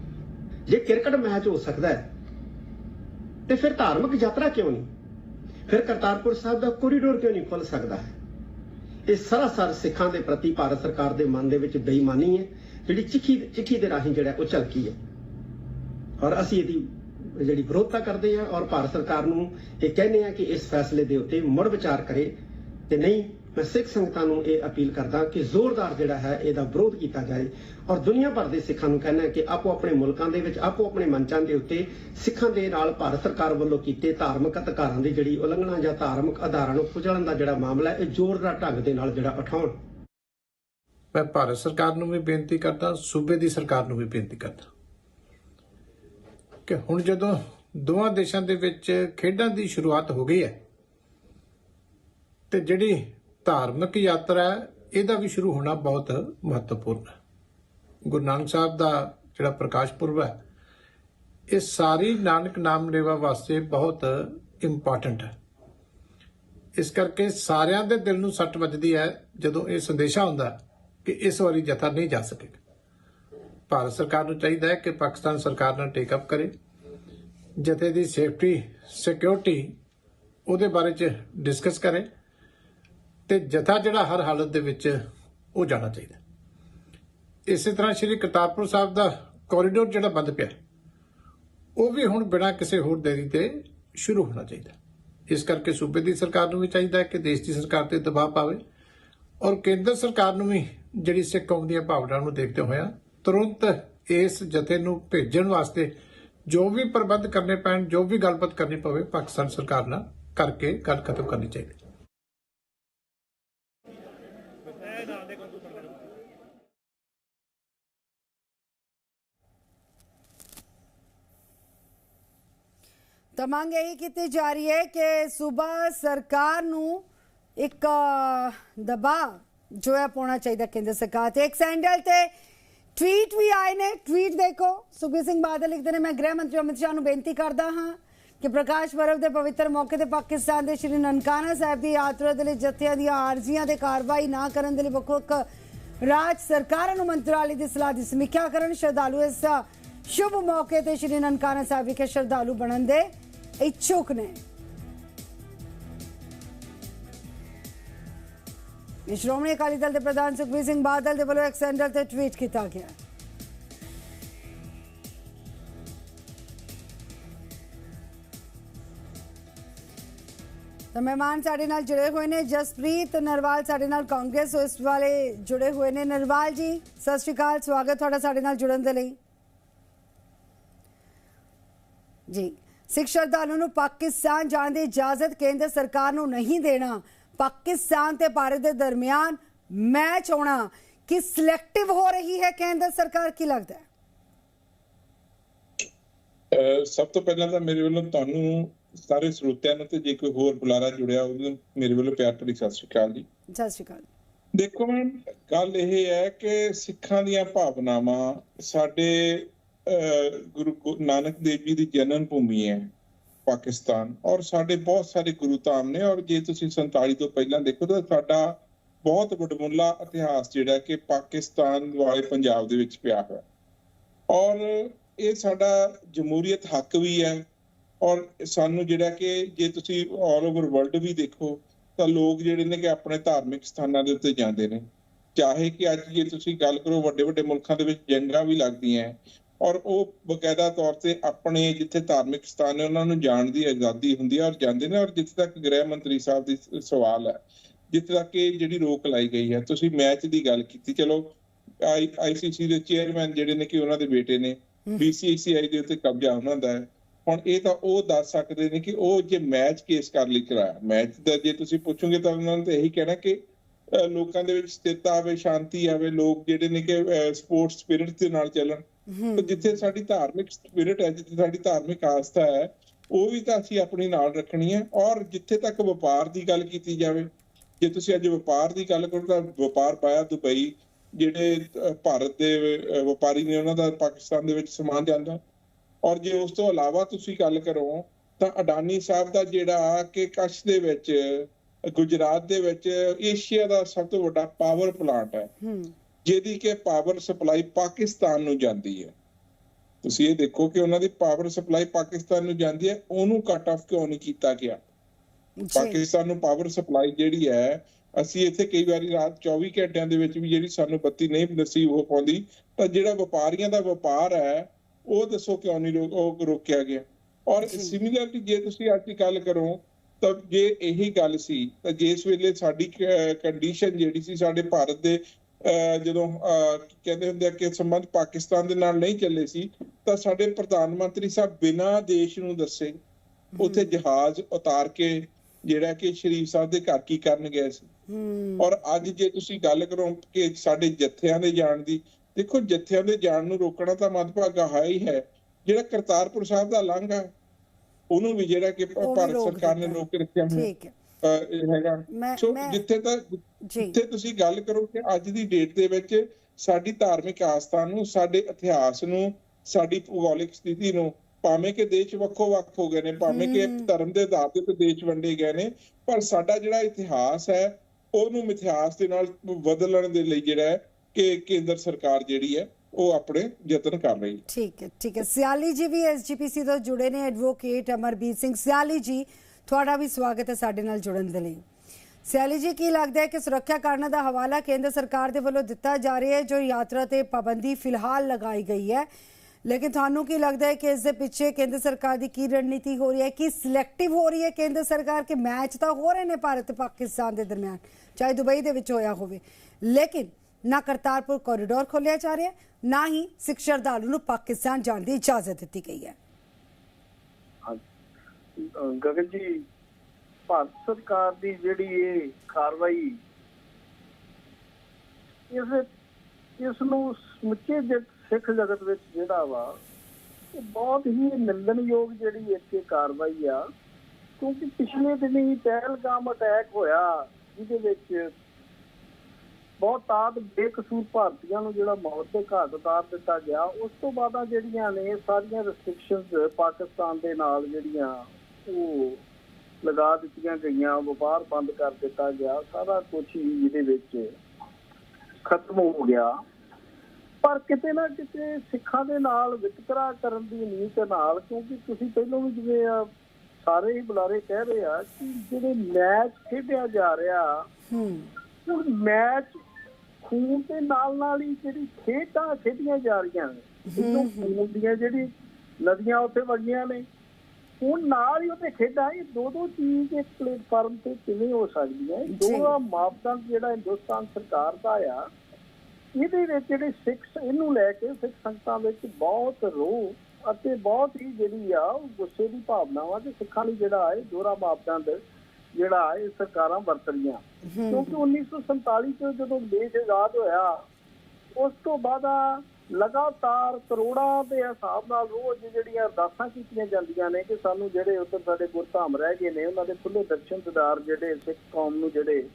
ਜੇ ਕ੍ਰਿਕਟ ਮੈਚ ਹੋ ਸਕਦਾ ਹੈ, ਤੇ ਫਿਰ ਧਾਰਮਿਕ ਯਾਤਰਾ ਕਿਉਂ ਨਹੀਂ? ਫਿਰ ਕਰਤਾਰਪੁਰ ਸਾਹਿਬ ਦਾ ਕੋਰੀਡੋਰ ਕਿਉਂ ਨਹੀਂ ਖੁੱਲ ਸਕਦਾ? ਹੈ ਇਹ ਸਰਾਸਰ ਸਿੱਖਾਂ ਦੇ ਪ੍ਰਤੀ ਭਾਰਤ ਸਰਕਾਰ ਦੇ ਮਨ ਦੇ ਵਿੱਚ ਬੇਈਮਾਨੀ ਹੈ, ਜਿਹੜੀ ਚਿੱਠੀ ਚਿੱਠੀ ਦੇ ਰਾਹੀਂ ਜਿਹੜਾ ਉਹ ਝਲਕੀ ਹੈ। ਔਰ ਅਸੀਂ ਇਹਦੀ ਜਿਹੜੀ ਵਿਰੋਧਤਾ ਕਰਦੇ ਹਾਂ ਔਰ ਭਾਰਤ ਸਰਕਾਰ ਨੂੰ ਇਹ ਕਹਿੰਦੇ ਹਾਂ ਕਿ ਇਸ ਫੈਸਲੇ ਦੇ ਉੱਤੇ ਮੁੜ ਵਿਚਾਰ ਕਰੇ ਤੇ ਨਹੀਂ ਮੈਂ ਸਿੱਖ ਸੰਗਤਾਂ ਨੂੰ ਇਹ ਅਪੀਲ ਕਰਦਾ ਕਿ ਜ਼ੋਰਦਾਰ ਜਿਹੜਾ ਹੈ ਇਹਦਾ ਵਿਰੋਧ ਕੀਤਾ ਜਾਏ ਔਰ ਦੁਨੀਆ ਭਰ ਦੇ ਸਿੱਖਾਂ ਨੂੰ ਕਹਿੰਦਾ ਕਿ ਆਪੋ ਆਪਣੇ ਮੁਲਕਾਂ ਦੇ ਵਿੱਚ, ਆਪੋ ਆਪਣੇ ਮੰਚਾਂ ਦੇ ਉੱਤੇ ਸਿੱਖਾਂ ਦੇ ਨਾਲ ਭਾਰਤ ਸਰਕਾਰ ਵੱਲੋਂ ਕੀਤੇ ਧਾਰਮਿਕ ਅਧਿਕਾਰਾਂ ਦੀ ਜਿਹੜੀ ਉਲੰਘਣਾ ਜਾਂ ਧਾਰਮਿਕ ਆਧਾਰਾਂ ਨੂੰ ਕੁਚਲਣ ਦਾ ਜਿਹੜਾ ਮਾਮਲਾ ਹੈ, ਇਹ ਜ਼ੋਰਦਾਰ ਢੰਗ ਦੇ ਨਾਲ ਜਿਹੜਾ ਉਠਾਉਣ। ਮੈਂ ਭਾਰਤ ਸਰਕਾਰ ਨੂੰ ਵੀ ਬੇਨਤੀ ਕਰਦਾ, ਸੂਬੇ ਦੀ ਸਰਕਾਰ ਨੂੰ ਵੀ ਬੇਨਤੀ ਕਰਦਾ ਕਿ ਹੁਣ ਜਦੋਂ ਦੋਵਾਂ ਦੇਸ਼ਾਂ ਦੇ ਵਿੱਚ ਖੇਡਾਂ ਦੀ ਸ਼ੁਰੂਆਤ ਹੋ ਗਈ ਹੈ ਤੇ ਜਿਹੜੀ ਧਾਰਮਿਕ ਯਾਤਰਾ ਇਹਦਾ ਵੀ ਸ਼ੁਰੂ ਹੋਣਾ ਬਹੁਤ ਮਹੱਤਵਪੂਰਨ ਹੈ। ਗੁਰੂ ਨਾਨਕ ਸਾਹਿਬ ਦਾ ਜਿਹੜਾ ਪ੍ਰਕਾਸ਼ ਪੁਰਬ ਹੈ, ਇਹ ਸਾਰੀ ਨਾਨਕ ਨਾਮ ਲੇਵਾ ਵਾਸਤੇ ਬਹੁਤ ਇੰਪੋਰਟੈਂਟ ਹੈ। ਇਸ ਕਰਕੇ ਸਾਰਿਆਂ ਦੇ ਦਿਲ ਨੂੰ ਸੱਟ ਵੱਜਦੀ ਹੈ, ਜਦੋਂ ਇਹ ਸੰਦੇਸ਼ਾ ਹੁੰਦਾ ਕਿ ਇਸ ਵਾਰੀ ਜਥਾ ਨਹੀਂ ਜਾ ਸਕੇਗਾ। ਭਾਰਤ ਸਰਕਾਰ ਨੂੰ ਚਾਹੀਦਾ ਹੈ ਕਿ ਪਾਕਿਸਤਾਨ ਸਰਕਾਰ ਨਾਲ ਟੇਕ ਅਪ ਕਰੇ। ਜਥੇ ਦੀ ਸੇਫਟੀ ਸਿਕਿਉਰਿਟੀ ਉਹਦੇ ਬਾਰੇ ਚ ਡਿਸਕਸ ਕਰੇ। ਤੇ ਜਥਾ ਜਿਹੜਾ ਹਰ ਹਾਲਤ ਦੇ ਵਿੱਚ ਉਹ ਜਾਣਾ ਚਾਹੀਦਾ ਇਸੇ ਤਰ੍ਹਾਂ ਸ਼੍ਰੀ ਕਰਤਾਰਪੁਰ ਸਾਹਿਬ ਦਾ ਕੋਰੀਡੋਰ ਜਿਹੜਾ ਬੰਦ ਪਿਆ ਉਹ ਵੀ ਹੁਣ ਬਿਨਾਂ ਕਿਸੇ ਹੋਰ ਦੇਰੀ ਤੇ ਸ਼ੁਰੂ ਹੋਣਾ ਚਾਹੀਦਾ ਇਸ ਕਰਕੇ ਸੂਬੇ ਦੀ ਸਰਕਾਰ ਨੂੰ ਵੀ ਚਾਹੀਦਾ ਹੈ ਕਿ ਦੇਸ਼ ਦੀ ਸਰਕਾਰ ਤੇ ਦਬਾਅ ਪਾਵੇ ਔਰ ਕੇਂਦਰ ਸਰਕਾਰ ਨੂੰ ਵੀ ਜਿਹੜੀ ਸਿੱਖ ਕੌਮ ਦੀਆਂ ਭਾਵਨਾਵਾਂ ਨੂੰ ਦੇਖਦੇ ਹੋਇਆ ਤੁਰੰਤ ਇਸ ਜਥੇ ਨੂੰ ਭੇਜਣ ਵਾਸਤੇ ਜੋ ਵੀ ਪ੍ਰਬੰਧ ਕਰਨੇ ਪੈਣ, ਜੋ ਵੀ ਗੱਲਬਾਤ ਕਰਨੀ ਪਵੇ, ਪਾਕਿਸਤਾਨ ਸਰਕਾਰ ਨਾਲ ਕਰਕੇ ਗੱਲ ਖਤਮ ਕਰਨੀ ਚਾਹੀਦੀ ਤਾਂ ਮੰਗ ਇਹੀ ਕੀਤੀ ਜਾ ਰਹੀ ਹੈ ਕਿ ਸੂਬਾ ਸਰਕਾਰ ਨੂੰ ਇੱਕ ਦਬਾਅ ਜੋ ਹੈ ਪਾਉਣਾ ਚਾਹੀਦਾ ਕੇਂਦਰ ਸਰਕਾਰ ਤੇ। ਇੱਕ ਸੈਂਡਲ ਤੇ ਟਵੀਟ ਵੀ ਆਏ ਨੇ। ਟਵੀਟ ਦੇਖੋ। ਸੁਖਬੀਰ ਸਿੰਘ ਬਾਦਲ ਲਿਖਦੇ ਨੇ, ਮੈਂ ਗ੍ਰਹਿ ਮੰਤਰੀ ਅਮਿਤ ਸ਼ਾਹ ਨੂੰ ਬੇਨਤੀ ਕਰਦਾ ਹਾਂ ਕਿ ਪ੍ਰਕਾਸ਼ ਪਰਬ ਦੇ ਪਵਿੱਤਰ ਮੌਕੇ ਤੇ ਪਾਕਿਸਤਾਨ ਦੇ ਸ਼੍ਰੀ ਨਨਕਾਣਾ ਸਾਹਿਬ ਦੀ ਯਾਤਰਾ ਦੇ ਲਈ ਜਥਿਆਂ ਦੀਆਂ ਆਰਜ਼ੀਆਂ ਤੇ ਕਾਰਵਾਈ ਨਾ ਕਰਨ ਦੇ ਲਈ ਵੱਖ ਵੱਖ ਰਾਜ ਸਰਕਾਰਾਂ ਨੂੰ ਮੰਤਰਾਲੇ ਦੀ ਸਲਾਹ ਦੀ ਸਮੀਖਿਆ ਕਰਨ। ਸ਼ਰਧਾਲੂ ਇਸ ਸ਼ੁਭ ਮੌਕੇ ਤੇ ਸ਼੍ਰੀ ਨਨਕਾਣਾ ਸਾਹਿਬ ਵਿਖੇ ਸ਼ਰਧਾਲੂ ਬਣਨ ਦੇ ਇੱਛੁਕ ਨੇ। ਸ਼੍ਰੋਮਣੀ ਅਕਾਲੀ ਦਲ ਦੇ ਪ੍ਰਧਾਨ ਸੁਖਬੀਰ ਸਿੰਘ ਬਾਦਲ ਦੇ ਵੱਲੋਂ ਇੱਕ ਸੈਂਡਲ ਤੇ ਟਵੀਟ ਕੀਤਾ ਗਿਆ। ਤਾਂ ਮਹਿਮਾਨ ਸਾਡੇ ਨਾਲ ਜੁੜੇ ਹੋਏ ਨੇ, ਜਸਪ੍ਰੀਤ ਨਰਵਾਲ ਸਾਡੇ ਨਾਲ ਕਾਂਗਰਸ ਉਸ ਵਾਲੇ ਜੁੜੇ ਹੋਏ ਨੇ। ਨਰਵਾਲ ਜੀ, ਸਤਿ ਸ਼੍ਰੀ ਅਕਾਲ, ਸਵਾਗਤ ਤੁਹਾਡਾ ਸਾਡੇ ਨਾਲ ਜੁੜਨ ਦੇ ਲਈ। ਜੀ। ਸਿੱਖ ਸ਼ਰਧਾਲੂ ਨੂੰ ਪਾਕਿਸਤਾਨ ਜਾਣ ਦੀ ਇਜਾਜ਼ਤ ਕੇਂਦਰ ਸਰਕਾਰ ਨੂੰ ਨਹੀਂ ਦੇਣਾ। ਪਾਕਿਸਤਾਨ ਤੇ ਭਾਰਤ ਦੇ ਦਰਮਿਆਨ ਮੈਚ ਹੋਣਾ ਕਿ ਸਿਲੈਕਟਿਵ ਹੋ ਰਹੀ ਹੈ ਕੇਂਦਰ ਸਰਕਾਰ ਕੀ ਲੱਗਦਾ ਹੈ? ਸਭ ਤੋਂ ਪਹਿਲਾਂ ਤਾਂ ਮੇਰੇ ਵੱਲੋਂ ਤੁਹਾਨੂੰ ਸਾਰੇ ਸਰੋਤਿਆਂ ਨੂੰ ਤੇ ਜੇ ਕੋਈ ਹੋਰ ਬੁਲਾਰਾ ਜੁੜਿਆ ਉਹਨੂੰ ਮੇਰੇ ਵੱਲੋਂ ਪਿਆਰ ਭਰੀ ਸਤਿ ਸ਼੍ਰੀ ਅਕਾਲ ਜੀ। ਸਤਿ ਸ਼੍ਰੀ ਅਕਾਲ। ਦੇਖੋ ਮੈਮ ਗੱਲ ਇਹ ਹੈ ਕਿ ਸਿੱਖਾਂ ਦੀਆਂ ਭਾਵਨਾਵਾਂ ਸਾਡੇ ਗੁਰੂ ਗੋ- ਨਾਨਕ ਦੇਵ ਜੀ ਦੀ ਜਨਮ ਭੂਮੀ ਹੈ ਪਾਕਿਸਤਾਨ। ਔਰ ਸਾਡੇ ਬਹੁਤ ਸਾਰੇ ਗੁਰੂ ਧਾਮ ਨੇ, ਔਰ ਜੇ ਤੁਸੀਂ 47 ਤੋਂ ਪਹਿਲਾਂ ਦੇਖੋ ਤਾਂ ਸਾਡਾ ਬਹੁਤ ਵਡਮੁੱਲਾ ਇਤਿਹਾਸ ਜਿਹੜਾ ਕਿ ਪਾਕਿਸਤਾਨ ਵਾਲੇ ਪੰਜਾਬ ਦੇ ਵਿੱਚ ਪਿਆ ਹੋਇਆ। ਔਰ ਇਹ ਸਾਡਾ ਜਮਹੂਰੀਅਤ ਹੱਕ ਵੀ ਹੈ। ਔਰ ਸਾਨੂੰ ਜਿਹੜਾ ਕਿ ਜੇ ਤੁਸੀਂ ਆਲ ਓਵਰ ਵਰਲਡ ਵੀ ਦੇਖੋ, ਤਾਂ ਲੋਕ ਜਿਹੜੇ ਨੇ ਕਿ ਆਪਣੇ ਧਾਰਮਿਕ ਸਥਾਨਾਂ ਦੇ ਉੱਤੇ ਜਾਂਦੇ ਨੇ। ਚਾਹੇ ਕਿ ਅੱਜ ਜੇ ਤੁਸੀਂ ਗੱਲ ਕਰੋ ਵੱਡੇ ਵੱਡੇ ਮੁਲਕਾਂ ਦੇ ਵਿੱਚ ਜੰਗਾਂ ਵੀ ਲੱਗਦੀਆਂ ਔਰ ਉਹ ਬਕਾਇਦਾ ਤੌਰ ਤੇ ਆਪਣੇ ਜਿੱਥੇ ਧਾਰਮਿਕ ਸਥਾਨ ਨੇ ਉਹਨਾਂ ਨੂੰ ਜਾਣ ਦੀ ਆਜ਼ਾਦੀ ਹੁੰਦੀ ਹੈ ਔਰ ਜਾਂਦੇ ਨੇ ਔਰ ਜਿੱਥੇ ਤੱਕ ਗ੍ਰਹਿ ਮੰਤਰੀ ਸਾਹਿਬ ਦੀ ਸਵਾਲ ਹੈ ਜਿੱਥੇ ਤੱਕ ਇਹ ਜਿਹੜੀ ਰੋਕ ਲਾਈ ਗਈ ਹੈ ਤੁਸੀਂ ਮੈਚ ਦੀ ਗੱਲ ਕੀਤੀ ਚਲੋ ਆਈਸੀਸੀ ਦੇ ਚੇਅਰਮੈਨ ਜਿਹੜੇ ਨੇ ਕਿ ਉਹਨਾਂ ਦੇ ਬੇਟੇ ਨੇ ਬੀਸੀਸੀਆਈ ਦੇ ਉੱਤੇ ਕਬਜ਼ਾ ਉਹਨਾਂ ਦਾ ਹੈ ਹੁਣ ਇਹ ਤਾਂ ਉਹ ਦੱਸ ਸਕਦੇ ਨੇ ਕਿ ਉਹ ਜੇ ਮੈਚ ਕੇਸ ਕਰ ਲਈ ਕਰਾਇਆ ਮੈਚ ਦਾ ਜੇ ਤੁਸੀਂ ਪੁੱਛੋਗੇ ਤਾਂ ਉਹਨਾਂ ਨੇ ਤਾਂ ਇਹੀ ਕਹਿਣਾ ਕਿ ਲੋਕਾਂ ਦੇ ਵਿੱਚ ਸਥਿਰਤਾ ਆਵੇ ਸ਼ਾਂਤੀ ਆਵੇ ਲੋਕ ਜਿਹੜੇ ਨੇ ਕਿ ਸਪੋਰਟਸ ਸਪਿਰਿਟ ਦੇ ਨਾਲ ਚੱਲਣ ਤੇ ਜਿੱਥੇ ਸਾਡੀ ਧਾਰਮਿਕ ਸਪਿਰਿਟ ਹੈ ਜਿੱਥੇ ਸਾਡੀ ਧਾਰਮਿਕ ਆਸਥਾ ਹੈ ਉਹ ਵੀ ਤਾਂ ਅਸੀਂ ਆਪਣੀ ਨਾਲ ਰੱਖਣੀ ਹੈ। ਔਰ ਜਿੱਥੇ ਤੱਕ ਵਪਾਰ ਦੀ ਗੱਲ ਕੀਤੀ ਜਾਵੇ ਜੇ ਤੁਸੀਂ ਅੱਜ ਵਪਾਰ ਦੀ ਗੱਲ ਕਰੋ ਤਾਂ ਵਪਾਰ ਪਾਇਆ ਦੁਬਈ ਜਿਹੜੇ ਭਾਰਤ ਦੇ ਵਪਾਰੀ ਨੇ ਉਹਨਾਂ ਦਾ ਪਾਕਿਸਤਾਨ ਦੇ ਵਿੱਚ ਸਮਾਨ ਜਾਂਦਾ। ਔਰ ਜੇ ਉਸ ਤੋਂ ਇਲਾਵਾ ਤੁਸੀਂ ਗੱਲ ਕਰੋ ਤਾਂ ਅਡਾਨੀ ਸਾਹਿਬ ਦਾ ਜਿਹੜਾ ਕਿ ਕਸ਼ ਦੇ ਵਿੱਚ ਗੁਜਰਾਤ ਦੇ ਵਿੱਚ ਏਸ਼ੀਆ ਦਾ ਸਭ ਤੋਂ ਵੱਡਾ ਪਾਵਰ ਪਲਾਂਟ ਹੈ। ਹੂੰ। ਜਿਹਦੀ ਕਿ ਪਾਵਰ ਸਪਲਾਈ ਪਾਕਿਸਤਾਨ ਨੂੰ ਜਾਂਦੀ ਹੈ। ਤੁਸੀਂ ਇਹ ਦੇਖੋ ਕਿ ਉਹਨਾਂ ਦੀ ਪਾਵਰ ਸਪਲਾਈ ਪਾਕਿਸਤਾਨ ਨੂੰ ਜਾਂਦੀ ਹੈ ਉਹਨੂੰ ਕੱਟ ਆਫ ਕਿਉਂ ਨਹੀਂ ਕੀਤਾ ਗਿਆ? ਜੀ। ਪਾਕਿਸਤਾਨ ਨੂੰ ਪਾਵਰ ਸਪਲਾਈ ਜਿਹੜੀ ਹੈ ਅਸੀਂ ਇੱਥੇ ਕਈ ਵਾਰੀ ਰਾਤ 24 ਘੰਟਿਆਂ ਦੇ ਵਿੱਚ ਵੀ ਜਿਹੜੀ ਸਾਨੂੰ ਬੱਤੀ ਨਹੀਂ ਨਸੀਬ ਹੋ ਪਾਉਂਦੀ ਤਾਂ ਜਿਹੜਾ ਵਪਾਰੀਆਂ ਦਾ ਵਪਾਰ ਹੈ ਉਹ ਦੱਸੋ ਕਿਉਂ ਨਹੀਂ ਰੋਕਿਆ ਗਿਆ? ਔਰ ਜੀ। ਸਿਮਿਲਰਲੀ ਜੇ ਤੁਸੀਂ ਅੱਜ ਦੀ ਗੱਲ ਕਰੋ ਤਾਂ ਜੇ ਇਹੀ ਗੱਲ ਸੀ ਤਾਂ ਜਿਸ ਵੇਲੇ ਸਾਡੀ ਕੰਡੀਸ਼ਨ ਜਿਹੜੀ ਸੀ ਸਾਡੇ ਭਾਰਤ ਦੇ ਜਦੋਂ ਕਹਿੰਦੇ ਹੁੰਦੇ ਆ ਕਿ ਸੰਬੰਧ ਪਾਕਿਸਤਾਨ ਦੇ ਨਾਲ ਨਹੀਂ ਚੱਲੇ ਸੀ ਤਾਂ ਸਾਡੇ ਪ੍ਰਧਾਨ ਮੰਤਰੀ ਸਾਹਿਬ ਬਿਨਾਂ ਦੇਸ਼ ਨੂੰ ਦੱਸੇ ਉੱਥੇ ਜਹਾਜ਼ ਉਤਾਰ ਕੇ ਜਿਹੜਾ ਕਿ ਸ਼ਰੀਫ ਸਾਹਿਬ ਦੇ ਘਰ ਕੀ ਕਰਨ ਗਏ ਸੀ। ਹੂੰ। ਔਰ ਅੱਜ ਜੇ ਤੁਸੀਂ ਗੱਲ ਕਰੋ ਕਿ ਸਾਡੇ ਜੱਥਿਆਂ ਦੇ ਜਾਣ ਦੀ ਦੇਖੋ ਜੱਥਿਆਂ ਦੇ ਜਾਣ ਨੂੰ ਰੋਕਣਾ ਤਾਂ ਮਦਭਾਗਾ ਹੈ ਹੀ ਹੈ। ਜਿਹੜਾ ਕਰਤਾਰਪੁਰ ਸਾਹਿਬ ਦਾ ਲਾਂਘਾ ਉਹਨੂੰ ਵੀ ਜਿਹੜਾ ਕਿ ਭਾਰਤ ਰੋਕ ਸਰਕਾਰ ਨੇ। ਰੋਕ ਰੱਖਿਆ ਹੋਇਆ। ਠੀਕ ਹੈ। ਹੈਗਾ। ਸੋ ਜਿੱਥੇ ਤੱਕ ਜਿੱਥੇ ਤੁਸੀਂ ਗੱਲ ਕਰੋ ਕਿ ਅੱਜ ਦੀ ਡੇਟ ਦੇ ਵਿੱਚ ਸਾਡੀ ਧਾਰਮਿਕ ਆਸਥਾ ਨੂੰ ਸਾਡੇ ਇਤਿਹਾਸ ਨੂੰ ਸਾਡੀ ਭੂਗੋਲਿਕ ਸਥਿਤੀ ਨੂੰ ਭਾਵੇਂ ਕਿ ਦੇਸ਼ ਵੱਖੋ ਵੱਖ ਹੋ ਗਏ ਨੇ ਭਾਵੇਂ ਕਿ। ਧਰਮ ਦੇ ਆਧਾਰ ਤੇ ਦੇਸ਼ ਵੰਡੇ ਗਏ ਨੇ ਪਰ ਸਾਡਾ ਜਿਹੜਾ ਇਤਿਹਾਸ ਹੈ ਉਹਨੂੰ ਮਿਥਿਹਾਸ ਦੇ ਨਾਲ ਬਦਲਣ ਦੇ ਲਈ ਜਿਹੜਾ ਹੈ ਕਿ ਕੇਂਦਰ ਸਰਕਾਰ ਜਿਹੜੀ ਹੈ ਉਹ ਆਪਣੇ ਯਤਨ ਕਰ ਰਹੀ ਹੈ। ਠੀਕ ਹੈ ਠੀਕ ਹੈ। ਸਿਆਲੀ ਜੀ ਵੀ ਐਸਜੀਪੀਸੀ ਤੋਂ ਜੁੜੇ ਨੇ ਐਡਵੋਕੇਟ ਅਮਰਬੀਰ ਸਿੰਘ। ਸਿਆਲੀ ਜੀ ਤੁਹਾਡਾ ਵੀ ਸਵਾਗਤ ਹੈ ਸਾਡੇ ਨਾਲ ਜੁੜਨ ਦੇ ਲਈ। ਸਿਆਲੀ ਜੀ, ਕੀ ਲੱਗਦਾ ਹੈ ਕਿ ਸੁਰੱਖਿਆ ਕਾਰਨਾਂ ਦਾ ਹਵਾਲਾ ਕੇਂਦਰ ਸਰਕਾਰ ਦੇ ਵੱਲੋਂ ਦਿੱਤਾ ਜਾ ਰਿਹਾ ਹੈ, ਜੋ ਯਾਤਰਾ ਤੇ ਪਾਬੰਦੀ ਫਿਲਹਾਲ ਲਗਾਈ ਗਈ ਹੈ? ਲੇਕਿਨ ਤੁਹਾਨੂੰ ਕੀ ਲੱਗਦਾ ਹੈ ਕਿ ਇਸ ਦੇ ਪਿੱਛੇ ਕੇਂਦਰ ਸਰਕਾਰ ਦੀ ਕੀ ਰਣਨੀਤੀ ਹੋ ਰਹੀ ਹੈ? ਕਿ ਸਿਲੈਕਟਿਵ ਹੋ ਰਹੀ ਹੈ ਕੇਂਦਰ ਸਰਕਾਰ ਕਿ ਮੈਚ ਤਾਂ ਹੋ ਰਹੇ ਨੇ ਭਾਰਤ ਤੇ ਪਾਕਿਸਤਾਨ ਦੇ ਦਰਮਿਆਨ, ਚਾਹੇ ਦੁਬਈ ਦੇ ਵਿੱਚ ਹੋਇਆ ਹੋਵੇ। ਲੇਕਿਨ ਨਾ ਕਰਤਾਰਪੁਰ ਕੋਰੀਡੋਰ ਖੋਲਿਆ ਜਾ ਰਿਹਾ ਨਾ ਹੀ ਸਿੱਖ ਸ਼ਰਧਾਲੂ ਨੂੰ ਪਾਕਿਸਤਾਨ ਜਾਣ ਦੀ ਇਜਾਜ਼ਤ ਦਿੱਤੀ ਗਈ ਹੈ। ਗਗਨ ਜੀ, ਭਾਰਤ ਸਰਕਾਰ ਦੀ ਜਿਹੜੀ ਇਹ ਕਾਰਵਾਈ, ਇਸ ਇਸ ਨੂੰ ਸਮੁੱਚੇ ਸਿੱਖ ਜਗਤ ਵਿੱਚ ਜਿਹੜਾ ਵਾ, ਇਹ ਬਹੁਤ ਹੀ ਨਿੰਦਣਯੋਗ ਜਿਹੜੀ ਇੱਥੇ ਕਾਰਵਾਈ ਆ। ਕਿਉਂਕਿ ਪਿਛਲੇ ਦਿਨੀ ਪਹਿਲਗਾਮ ਅਟੈਕ ਹੋਇਆ, ਜਿਹਦੇ ਵਿੱਚ ਬਹੁਤ ਤਾਦ ਬੇਕਸੂਰ ਭਾਰਤੀਆਂ ਨੂੰ ਜਿਹੜਾ ਮੌਤ ਦੇ ਘਾਟ ਉਤਾਰ ਦਿੱਤਾ ਗਿਆ। ਉਸ ਤੋਂ ਬਾਅਦ ਜਿਹੜੀਆਂ ਨੇ, ਸਾਰੀਆਂ ਰੈਸਟ੍ਰਿਕਸ਼ਨਸ ਪਾਕਿਸਤਾਨ ਦੇ ਨਾਲ ਜਿਹੜੀਆਂ ਉਹ ਲਗਾ ਦਿੱਤੀਆਂ ਗਈਆਂ ਵਪਾਰ ਬੰਦ ਕਰ ਦਿੱਤਾ ਗਿਆ ਸਾਰਾ ਕੁਝ ਹੀ ਇਹਦੇ ਵਿੱਚ ਖਤਮ ਹੋ ਗਿਆ। ਪਰ ਕਿਤੇ ਨਾ ਕਿਤੇ ਸਿੱਖਾਂ ਦੇ ਨਾਲ ਵਿਤਕਰਾ ਕਰਨ ਦੀ ਨੀਤ ਨਾਲ ਕਿਉਂਕਿ ਤੁਸੀਂ ਪਹਿਲਾਂ ਵੀ ਜਿਵੇਂ ਆ ਸਾਰੇ ਹੀ ਬੁਲਾਰੇ ਕਹਿ ਰਹੇ ਆ ਕਿ ਜਿਹੜੇ ਮੈਚ ਖੇਡਿਆ ਜਾ ਰਿਹਾ ਹੂੰ। ਹੁਣ ਮੈਚ ਖੂਨ ਦੇ ਨਾਲ ਨਾਲ ਹੀ ਜਿਹੜੀ ਖੇਡਾਂ ਖੇਡੀਆਂ ਜਾ ਰਹੀਆਂ ਨੇ ਖੂਨ ਦੀਆਂ ਜਿਹੜੀ ਨਦੀਆਂ ਉੱਥੇ ਵਗੀਆਂ ਨੇ ਹੁਣ ਨਾਲ ਹੀ ਉਹਦੇ ਖੇਡਾਂ ਇਹ ਦੋ ਦੋ ਚੀਜ਼ ਇੱਕ ਪਲੇਟਫਾਰਮ ਤੇ ਕਿਵੇਂ ਹੋ ਸਕਦੀਆਂ ਇਹ ਜੀ। ਦੋ ਮਾਪਦੰਡ ਜਿਹੜਾ ਹਿੰਦੁਸਤਾਨ ਸਰਕਾਰ ਦਾ ਆ ਇਹਦੇ ਵਿੱਚ ਜਿਹੜੇ ਸਿੱਖ ਇਹਨੂੰ ਲੈ ਕੇ ਸਿੱਖ ਸੰਗਤਾਂ ਵਿੱਚ ਬਹੁਤ ਰੋਹ ਅਤੇ ਬਹੁਤ ਹੀ ਜਿਹੜੀ ਆ ਗੁੱਸੇ ਦੀ ਭਾਵਨਾ ਵਾ ਕਿ ਸਿੱਖਾਂ ਲਈ ਜਿਹੜਾ ਹੈ ਦੋਹਰਾ ਮਾਪਦੰਡ ਜਿਹੜਾ ਇਹ ਸਰਕਾਰਾਂ ਵਰਤ ਰਹੀਆਂ। ਕਿਉਂਕਿ 1947 ਚ ਜਦੋਂ ਦੇਸ਼ ਆਜ਼ਾਦ ਹੋਇਆ ਉਸ ਤੋਂ ਬਾਅਦ ਆ ਲਗਾਤਾਰ ਕਰੋੜਾਂ ਦੇ ਹਿਸਾਬ ਨਾਲ ਰੋਜ਼ ਜਿਹੜੀਆਂ ਅਰਦਾਸਾਂ ਕੀਤੀਆਂ ਜਾਂਦੀਆਂ ਨੇ ਕਿ ਸਾਨੂੰ ਜਿਹੜੇ ਉੱਧਰ ਸਾਡੇ ਗੁਰਧਾਮ ਰਹਿ ਗਏ ਨੇ ਉਹਨਾਂ ਦੇ ਖੁੱਲੇ ਦਰਸ਼ਨ ਦਿਦਾਰ ਜਿਹੜੇ ਸਿੱਖ ਕੌਮ ਨੂੰ ਜਿਹੜੇ